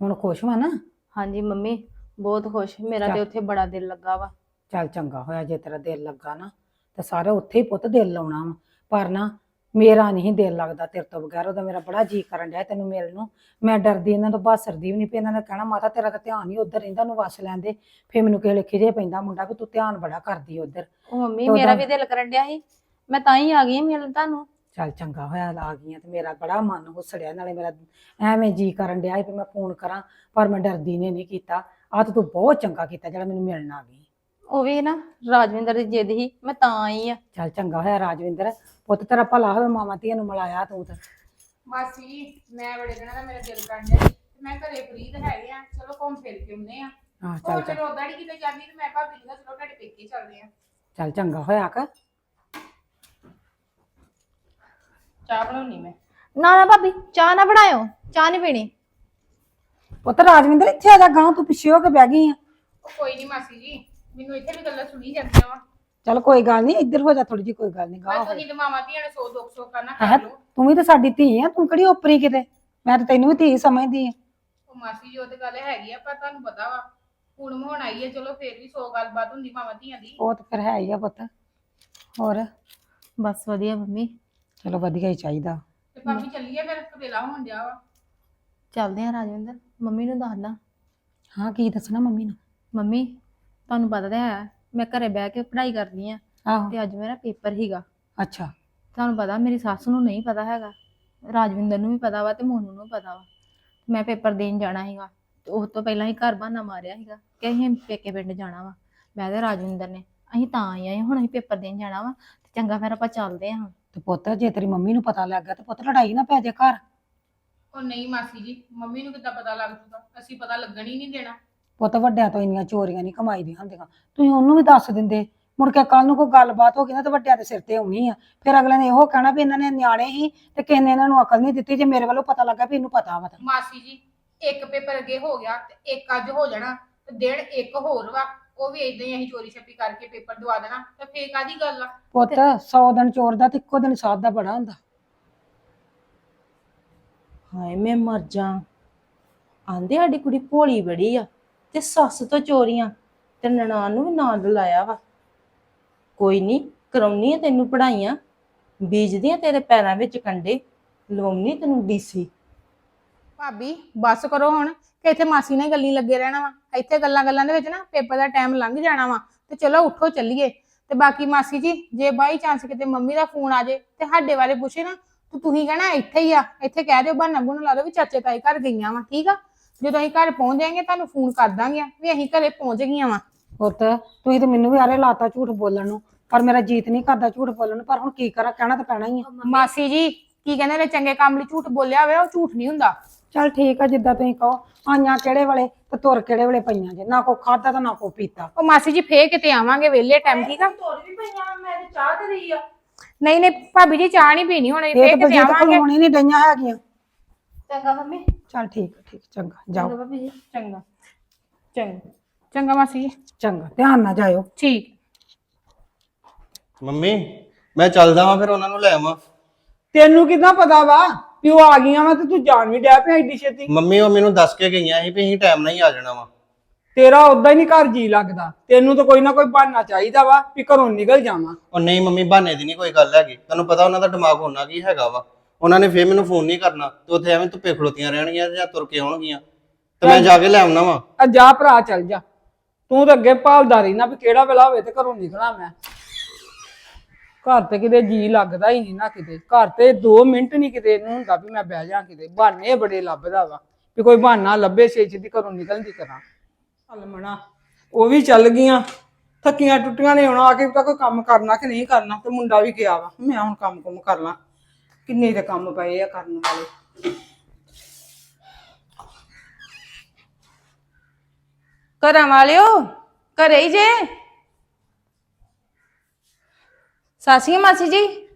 ਹੁਣ ਖੁਸ਼ ਵਾ ਨਾ? ਹਾਂਜੀ ਮੰਮੀ ਬਹੁਤ ਖੁਸ਼। ਮੇਰਾ ਤੇ। ਉੱਥੇ ਬੜਾ ਦਿਲ ਲੱਗਾ ਵਾ। ਚੱਲ ਚੰਗਾ ਹੋਇਆ ਜੇ ਤੇਰਾ ਦਿਲ ਲੱਗਾ ਨਾ। ਤੇ ਸਾਰੇ ਉੱਥੇ ਹੀ ਪੁੱਤ ਦਿਲ ਲਾਉਣਾ ਵਾ। ਪਰ ਨਾ ਮੇਰਾ ਨਹੀਂ ਦਿਲ ਲੱਗਦਾ ਤੇਰੇ ਤੋਂ ਬਗੈਰ ਉਹਦਾ ਮੇਰਾ ਬੜਾ ਜੀ ਕਰਨ ਡਿਆ ਤੈਨੂੰ ਮਿਲਣ ਨੂੰ। ਮੈਂ ਡਰਦੀ ਇਹਨਾਂ ਤੋਂ ਬਾਸਰਦੀ ਵੀ ਨਹੀਂ ਪਈ ਇਹਨਾਂ ਨੇ ਕਹਿਣਾ ਮਾਤਾ ਤੇਰਾ ਤਾਂ ਧਿਆਨ ਹੀ ਉਧਰ ਰਹਿੰਦਾ ਨੂੰ ਵਸ ਲੈਂਦੇ ਫੇਰ ਮੈਨੂੰ ਕਿਸੇ ਲਿਖੇ ਜੇ ਪੈਂਦਾ ਮੁੰਡਾ ਵੀ ਤੂੰ ਧਿਆਨ ਬੜਾ ਕਰਦੀ ਉਧਰ। ਉਹ ਮੰਮੀ ਮੇਰਾ ਵੀ ਦਿਲ ਕਰਨ ਡਿਆ ਸੀ। ਮੈਂ ਤਾਂ ਹੀ ਆ ਗਈ ਮਿਲਣ ਤੁਹਾਨੂੰ। ਚੱਲ ਚੰਗਾ ਹੋਇਆ ਆ ਗਈਆਂ ਤੇ ਮੇਰਾ ਬੜਾ ਮਨ ਹੁਸੜਿਆ ਨਾਲੇ ਮੇਰਾ ਐਵੇਂ ਜੀ ਕਰਨ ਡਿਆ ਸੀ ਮੈਂ ਫੋਨ ਕਰਾਂ ਪਰ ਮੈਂ ਡਰਦੀ ਨੇ ਨਹੀਂ ਕੀਤਾ। ਆ ਤਾਂ ਤੂੰ ਬਹੁਤ ਚੰਗਾ ਕੀਤਾ ਜਿਹੜਾ ਮੈਨੂੰ ਮਿਲਣ ਆ ਗਈ। ਉਹ ਵੀ ਨਾ ਰਾਜਵਿੰਦਰ ਦੀ ਜਿੱਦ ਸੀ ਮੈਂ ਤਾਂ ਆਈ ਆ। ਚੱਲ ਚੰਗਾ ਹੋਇਆ ਰਾਜਵਿੰਦਰ ਪੁੱਤ ਤੇਰਾ ਭਲਾ ਹੋਵੇ ਮਾਮਾ ਧੀਆਂ ਨੂੰ ਮਿਲਾਇਆ ਤੂੰ ਤਾਂ। ਮਾਸੀ ਜੀ, ਮੈਂ ਬੜੇ ਦਿਨਾਂ ਦਾ ਮੇਰਾ ਦਿਲ ਕਰਨ ਡਿਆ ਸੀ ਤੇ ਮੈਂ ਘਰੇ ਫ੍ਰੀ ਤਾਂ ਹੈਗੇ ਆ ਚਲੋ ਘੁੰਮ ਫਿਰ ਕੇ ਆਉਂਦੇ ਆ। ਹਾਂ ਚੱਲ ਹੋਰ ਚੱਲ। ਉਦਾਂ ਨਹੀਂ ਕਿਤੇ ਜਾਂਦੀ ਤੇ ਮੈਂ ਭਾਬੀ ਨੂੰ ਕਿਹਾ ਚਲੋ ਤੁਹਾਡੇ ਪੇਕੇ ਚੱਲਦੇ ਆ। ਚੱਲ ਚੰਗਾ ਹੋਇਆ ਕਿ ਚਾਹ ਬਣਾਉਣੀ ਮੈਂ? ਨਾ ਨਾ ਭਾਬੀ ਚਾਹ ਨਾ ਬਣਾਇਓ ਚਾਹ ਨਹੀਂ ਪੀਣੀ। ਪੁੱਤ ਰਾਜਵਿੰਦਰ ਇੱਥੇ ਆ ਜਾ ਗਾਂ ਤੂੰ ਪਿੱਛੇ ਹੋ ਕੇ ਬਹਿ ਗਈ ਆ। ਉਹ ਕੋਈ ਨਹੀਂ ਮਾਸੀ ਜੀ ਮੈਨੂੰ ਇੱਥੇ ਵੀ ਗੱਲਾਂ ਸੁਣੀ ਜਾਂਦੀਆਂ ਵਾ। ਚੱਲ ਕੋਈ ਗੱਲ ਨਹੀਂ ਇੱਧਰ ਹੋ ਜਾ ਥੋੜੀ ਜੀ ਕੋਈ ਗੱਲ ਨਹੀਂ ਗਾਂ ਮੈਂ ਹੋ। ਤੁਸੀਂ ਤੇ ਮਾਮਾ ਧੀਆਂ ਨੇ ਸੌ ਦੁੱਖ ਸੌ ਕਰਨਾ ਹੈਂ? ਕਰ ਲਓ ਤੂੰ ਵੀ ਤਾਂ ਸਾਡੀ ਧੀ ਆ ਤੂੰ ਕਿਹੜੀ ਓਪਰੀ ਕਿਤੇ? ਮੈਂ ਤਾਂ ਤੈਨੂੰ ਵੀ ਧੀ ਸਮਝਦੀ ਆ। ਉਹ ਮਾਸੀ ਜੀ ਉਹ ਤੇ ਗੱਲ ਹੈਗੀ ਆ ਪਰ ਤੁਹਾਨੂੰ ਪਤਾ ਵਾ ਹੁਣ ਮੋਹਣ ਆਈ ਹੈ ਚਲੋ ਫੇਰ ਵੀ ਸੌ ਗੱਲਬਾਤ ਹੁੰਦੀ ਮਾਮਾ ਧੀਆਂ ਦੀ। ਉਹ ਤਾਂ ਫਿਰ ਹੈ ਹੀ ਆ ਪੁੱਤ। ਹੋਰ? ਬਸ ਵਧੀਆ ਮੰਮੀ। ਚਲੋ ਵਧੀਆ ਹੀ ਚਾਹੀਦਾ। ਤੇ ਭਾਬੀ ਚੱਲੀਏ ਫਿਰ ਕਵੇਲਾ ਹੋਣ ਡਿਆ ਵਾ। ਚੱਲਦੇ ਆ ਰਾਜਵਿੰਦਰ ਮੰਮੀ ਨੂੰ ਦੱਸਦਾ ਹਾਂ ਕੀ ਦੱਸਣਾ ਮੰਮੀ ਨੂੰ? ਮੰਮੀ ਤੁਹਾਨੂੰ ਪਤਾ ਤਾਂ ਹੈ ਮੈਂ ਘਰੇ ਬਹਿ ਕੇ ਪੜ੍ਹਾਈ ਕਰਦੀ ਆ ਆਹੋ। ਤੇ ਅੱਜ ਮੇਰਾ ਪੇਪਰ ਹੀਗਾ। ਅੱਛਾ। ਤੁਹਾਨੂੰ ਪਤਾ ਮੇਰੀ ਸੱਸ ਨੂੰ ਨਹੀਂ ਪਤਾ ਹੈਗਾ ਰਾਜਵਿੰਦਰ ਨੂੰ ਵੀ ਪਤਾ ਵਾ ਤੇ ਮੋਨੂ ਨੂੰ ਵੀ ਪਤਾ ਵਾ। ਮੈਂ ਪੇਪਰ ਦੇਣ ਜਾਣਾ ਸੀਗਾ ਤੇ ਉਸ ਤੋਂ ਪਹਿਲਾਂ ਹੀ ਘਰ ਬਹਾਨਾ ਮਾਰਿਆ ਸੀਗਾ ਕਿ ਅਸੀਂ ਪੇਕੇ ਪਿੰਡ ਜਾਣਾ ਵਾ। ਮੈਂ ਤੇ ਰਾਜਵਿੰਦਰ ਨੇ ਅਸੀਂ ਤਾਂ ਆਏ ਆ ਹੁਣ ਅਸੀਂ ਪੇਪਰ ਦੇਣ ਜਾਣਾ ਵਾ ਤੇ ਚੰਗਾ ਫਿਰ ਆਪਾਂ ਚੱਲਦੇ ਹਾਂ ਤੇ ਪੁੱਤ ਜੇ ਤੇਰੀ ਮੰਮੀ ਨੂੰ ਪਤਾ ਲੱਗ ਗਿਆ ਤੇ ਪੁੱਤ ਲੜਾਈ ਨਾ ਪੈ ਜਾਏ ਘਰ। ਉਹ ਨਹੀਂ ਮਾਸੀ ਜੀ ਮੰਮੀ ਨੂੰ ਕਿੱਦਾਂ ਪਤਾ ਲੱਗ ਜੂਗਾ? ਅਸੀਂ ਪਤਾ ਲੱਗਣ ਹੀ ਨਹੀਂ ਦੇਣਾ। ਪੁੱਤ ਵੱਡਿਆਂ ਤੋਂ ਇੰਨੀਆਂ ਚੋਰੀਆਂ ਨਹੀਂ ਕਮਾਈ ਦੀਆਂ ਹੁੰਦੀਆਂ। ਤੁਸੀਂ ਉਹਨੂੰ ਵੀ ਦੱਸ ਦਿੰਦੇ। ਮੁੜ ਕੇ ਕੱਲ ਨੂੰ ਕੋਈ ਗੱਲਬਾਤ ਹੋ ਗਈ ਨਾ ਤੇ ਵੱਡਿਆਂ ਦੇ ਸਿਰ ਤੇ ਆਉਣੀ ਆ। ਫਿਰ ਅਗਲੇ ਨੇ ਇਹੋ ਕਹਿਣਾ ਵੀ ਇਹਨਾਂ ਨੇ ਨਿਆਣੇ ਹੀ ਤੇ ਕਿਸੇ ਨੇ ਇਹਨਾਂ ਨੂੰ ਅਕਲ ਨਹੀਂ ਦਿੱਤੀ। ਜੇ ਮੇਰੇ ਵੱਲੋਂ ਪਤਾ ਲੱਗਾ ਵੀ ਇਹਨੂੰ ਪਤਾ ਵਾ ਤਾਂ। ਮਾਸੀ ਜੀ ਇੱਕ ਪੇਪਰ ਅੱਗੇ ਹੋ ਗਿਆ ਤੇ ਇੱਕ ਅੱਜ ਹੋ ਜਾਣਾ ਤੇ ਦਿਨ ਇੱਕ ਹੋਰ ਵਾ। ਉਹ ਵੀ ਇਦਾਂ ਹੀ ਅਸੀਂ ਚੋਰੀ ਛੱਪੀ ਕਰਕੇ ਪੇਪਰ ਦਵਾ ਦੇਣਾ ਤੇ ਫੇਰ ਕਾਦੀ ਗੱਲ ਆ? ਪੁੱਤ 100 ਦਿਨ ਚੋਰ ਦਾ ਤੇ ਇੱਕੋ ਦਿਨ ਸਾਧ ਦਾ ਬੜਾ ਹੁੰਦਾ। ਹਾਏ ਮੈਂ ਮਰ ਜਾ। ਆਂਦੇ ਸਾਡੀ ਕੁੜੀ ਭੋਲੀ ਬੜੀ ਆ। ਤੇ ਸੱਸ ਤੋਂ ਚੋਰੀਆਂ ਤੇ ਨਨਾਣ ਨੂੰ ਵੀ ਨਾਂ ਲਾਇਆ ਵਾ। ਕੋਈ ਨਹੀਂ ਕਰਾਉਣੀ ਆ ਤੈਨੂੰ ਪੜਾਈਆਂ ਬੀਜਦੀਆਂ ਤੇਰੇ ਪੈਰਾਂ ਵਿੱਚ ਕੰਡੇ, ਲਵਾਉਣੀ ਤੈਨੂੰ ਡੀਸੀ। ਭਾਬੀ, ਬੱਸ ਕਰੋ ਹੁਣ, ਕਿ ਇੱਥੇ ਮਾਸੀ ਨਾਲ ਹੀ ਗੱਲਾਂ ਲੱਗੇ ਰਹਿਣਾ ਵਾ। ਇੱਥੇ ਗੱਲਾਂ ਗੱਲਾਂ ਦੇ ਵਿੱਚ ਨਾ ਪੇਪਰ ਦਾ ਟਾਈਮ ਲੰਘ ਜਾਣਾ ਵਾ ਤੇ ਚਲੋ ਉੱਠੋ ਚੱਲੀਏ। ਤੇ ਬਾਕੀ ਮਾਸੀ ਜੀ, ਜੇ ਬਾਈ ਚਾਂਸ ਕਿਤੇ ਮੰਮੀ ਦਾ ਫੋਨ ਆ ਜੇ ਤੇ ਸਾਡੇ ਬਾਰੇ ਪੁੱਛੇ ਨਾ, ਤੂੰ ਤੁਸੀਂ ਕਹਿਣਾ ਇੱਥੇ ਹੀ ਆ, ਇੱਥੇ ਕਹਿ ਦਿਓ, ਬਹਾਨਾ ਬੁਨਾ ਲਾ ਦਿਓ ਵੀ ਚਾਚੇ ਤਾਈ ਘਰ ਗਈਆਂ ਵਾ, ਠੀਕ ਆ? ਜਦੋਂ ਅਸੀਂ ਘਰ ਪਹੁੰਚ ਜਾਏਂਗੇ ਤੁਹਾਨੂੰ ਫੋਨ ਕਰ ਦਾਂਗੇ ਵੀ ਅਸੀਂ ਘਰੇ ਪਹੁੰਚ ਗਈਆਂ ਵਾ। ਪੁੱਤ ਤੁਸੀਂ ਤੇ ਮੈਨੂੰ ਵੀ ਆਰੇ ਲਾਤਾ ਝੂਠ ਬੋਲਣ ਨੂੰ ਪਰ ਮੇਰਾ ਜੀਤ ਨਹੀਂ ਕਰਦਾ ਝੂਠ ਬੋਲਣ ਨੂੰ ਪਰ ਹੁਣ ਕੀ ਕਰਾਂ ਕਹਿਣਾ ਤਾਂ ਪੈਣਾ ਹੀ ਆ। ਮਾਸੀ ਜੀ ਕੀ ਕਹਿੰਦੇ ਨੇ ਚੰਗੇ ਕੰਮ ਲਈ ਝੂਠ ਬੋਲਿਆ ਹੋਵੇ ਉਹ ਝੂਠ ਨਹੀਂ ਹੁੰਦਾ। ਚੱਲ ਠੀਕ ਆ ਜਿੱਦਾਂ ਤੁਸੀਂ ਕਹੋ ਆਈਆਂ ਕਿਹੜੇ ਵੇਲੇ ਤੇ ਤੁਰ ਕਿਹੜੇ ਵੇਲੇ ਪਈਆਂ ਜੇ ਨਾ ਕੋ ਖਾਦਾ ਤਾਂ ਨਾ ਕੋ ਪੀਤਾ। ਉਹ ਮਾਸੀ ਜੀ ਫੇਰ ਕਿਤੇ ਆਵਾਂਗੇ ਵਿਹਲੇ ਟਾਈਮ ਠੀਕ ਆ? ਤੋੜ ਵੀ ਪਈਆਂ ਮੈਂ ਤੇ ਚਾਹ ਤੇ ਰਹੀ ਆ। ਨਹੀਂ ਨਹੀਂ ਭਾਬੀ ਜੀ ਚਾਹ ਨਹੀਂ ਪੀਣੀ ਹੁਣ ਇਹ ਫੇਰ ਕਿਤੇ ਬਲਜੀਤ ਆਵਾਂਗੇ। ਖਲੋਣੀ ਨਹੀਂ ਡਈਆਂ ਹੈਗੀਆਂ। ਚੰਗਾ ਮੰਮੀ? ਚੱਲ ਠੀਕ ਆ, ਠੀਕ ਚੰਗਾ ਜਾਓ। ਚੰਗਾ ਭਾਬੀ ਜੀ ਚੰਗਾ। ਚੰਗਾ ਚੰਗਾ ਮਾਸੀ ਜੀ। ਚੰਗਾ ਧਿਆਨ ਨਾਲ ਜਾਇਓ। ਠੀਕ। ਮੰਮੀ ਮੈਂ ਚੱਲਦਾ ਵਾਂ ਫਿਰ ਉਹਨਾਂ ਨੂੰ ਲੈ ਆਵਾਂ। ਤੈਨੂੰ ਕਿਦਾਂ ਪਤਾ ਵਾ ਵੀ ਉਹ ਆ ਗਈਆਂ ਵਾ ਤੇ ਤੂੰ ਜਾਣ ਵੀ ਡਿਆ ਪਿਆ ਏਡੀ ਛੇਤੀ? ਮੰਮੀ ਉਹ ਮੈਨੂੰ ਦੱਸ ਕੇ ਗਈਆਂ ਸੀ ਵੀ ਅਸੀਂ ਟਾਈਮ ਨਾਲ ਹੀ ਆ ਜਾਣਾ ਵਾ। ਤੇਰਾ ਉਦਾਂ ਹੀ ਨਹੀਂ ਘਰ ਜੀ ਲੱਗਦਾ। ਤੈਨੂੰ ਤਾਂ ਕੋਈ ਨਾ ਕੋਈ ਬਹਾਨਾ ਚਾਹੀਦਾ ਵਾ ਵੀ ਘਰੋਂ ਨਿਕਲ ਜਾਵਾਂ। ਉਹ ਨਹੀਂ ਮੰਮੀ ਬਹਾਨੇ ਦੀ ਨਹੀਂ ਕੋਈ ਗੱਲ ਹੈਗੀ। ਤੁਹਾਨੂੰ ਪਤਾ ਉਹਨਾਂ ਦਾ ਦਿਮਾਗ ਹੋਣਾ ਕੀ ਹੈਗਾ ਵਾ। ਉਹਨਾਂ ਨੇ ਫੇਰ ਮੈਨੂੰ ਫੋਨ ਨਹੀਂ ਕਰਨਾ ਤੇ ਉੱਥੇ ਐਵੇਂ ਧੁੱਪੇ ਖਲੋਤੀਆਂ ਰਹਿਣਗੀਆਂ ਜਾਂ ਤੁਰ ਕੇ ਆਉਣਗੀਆਂ। ਤੇ ਮੈਂ ਜਾ ਕੇ ਲੈ ਆਉਣਾ ਵਾ। ਆ ਜਾ ਭਰਾ ਚੱਲ ਜਾ। ਤੂੰ ਤਾਂ ਅੱਗੇ ਭਾਲਦਾ ਰਹਿਣਾ ਵੀ ਕਿਹੜਾ ਵੇਲਾ ਹੋਵੇ ਤੇ ਘਰੋਂ ਨਿਕਲਾਂ ਮੈਂ। ਘਰ ਤੇ ਕਿਤੇ ਜੀ ਲੱਗਦਾ ਹੀ ਨਹੀਂ ਨਾ ਕਿਤੇ। ਘਰ ਤੇ 2 ਮਿੰਟ ਨਹੀਂ ਕਿਤੇ ਇਹਨੂੰ ਹੁੰਦਾ ਵੀ ਮੈਂ ਬਹਿ ਜਾ ਕਿਤੇ। ਬਹਾਨੇ ਬੜੇ ਲੱਭਦਾ ਵਾ ਵੀ ਕੋਈ ਬਹਾਨਾ ਲੱਭੇ ਛੇਤੀ ਦੀ ਘਰੋਂ ਨਿਕਲਣ ਦੀ ਕਰਾਂ ਚੱਲ ਮਣਾ ਉਹ ਵੀ ਚੱਲ ਗਈਆਂ। ਥੱਕੀਆਂ ਟੁੱਟੀਆਂ ਨੇ ਆਉਣਾ ਆ ਕੇ ਤਾਂ ਕੋਈ ਕੰਮ ਕਰਨਾ ਕਿ ਨਹੀਂ ਕਰਨਾ ਤੇ ਮੁੰਡਾ ਵੀ ਗਿਆ ਵਾ। ਮੈਂ ਹੁਣ ਕੰਮ ਕੁਮ ਕਰ ਲਾਂ। ਕਿੰਨੇ ਦੇ ਕੰਮ ਪਏ ਆ ਕਰਨ ਵਾਲੇ? ਘਰਾਂ ਵਾਲਿਓ, ਘਰੇ ਹੀ ਜੇ? ਸਾਸੀ ਮਾਸੀ ਜੀ?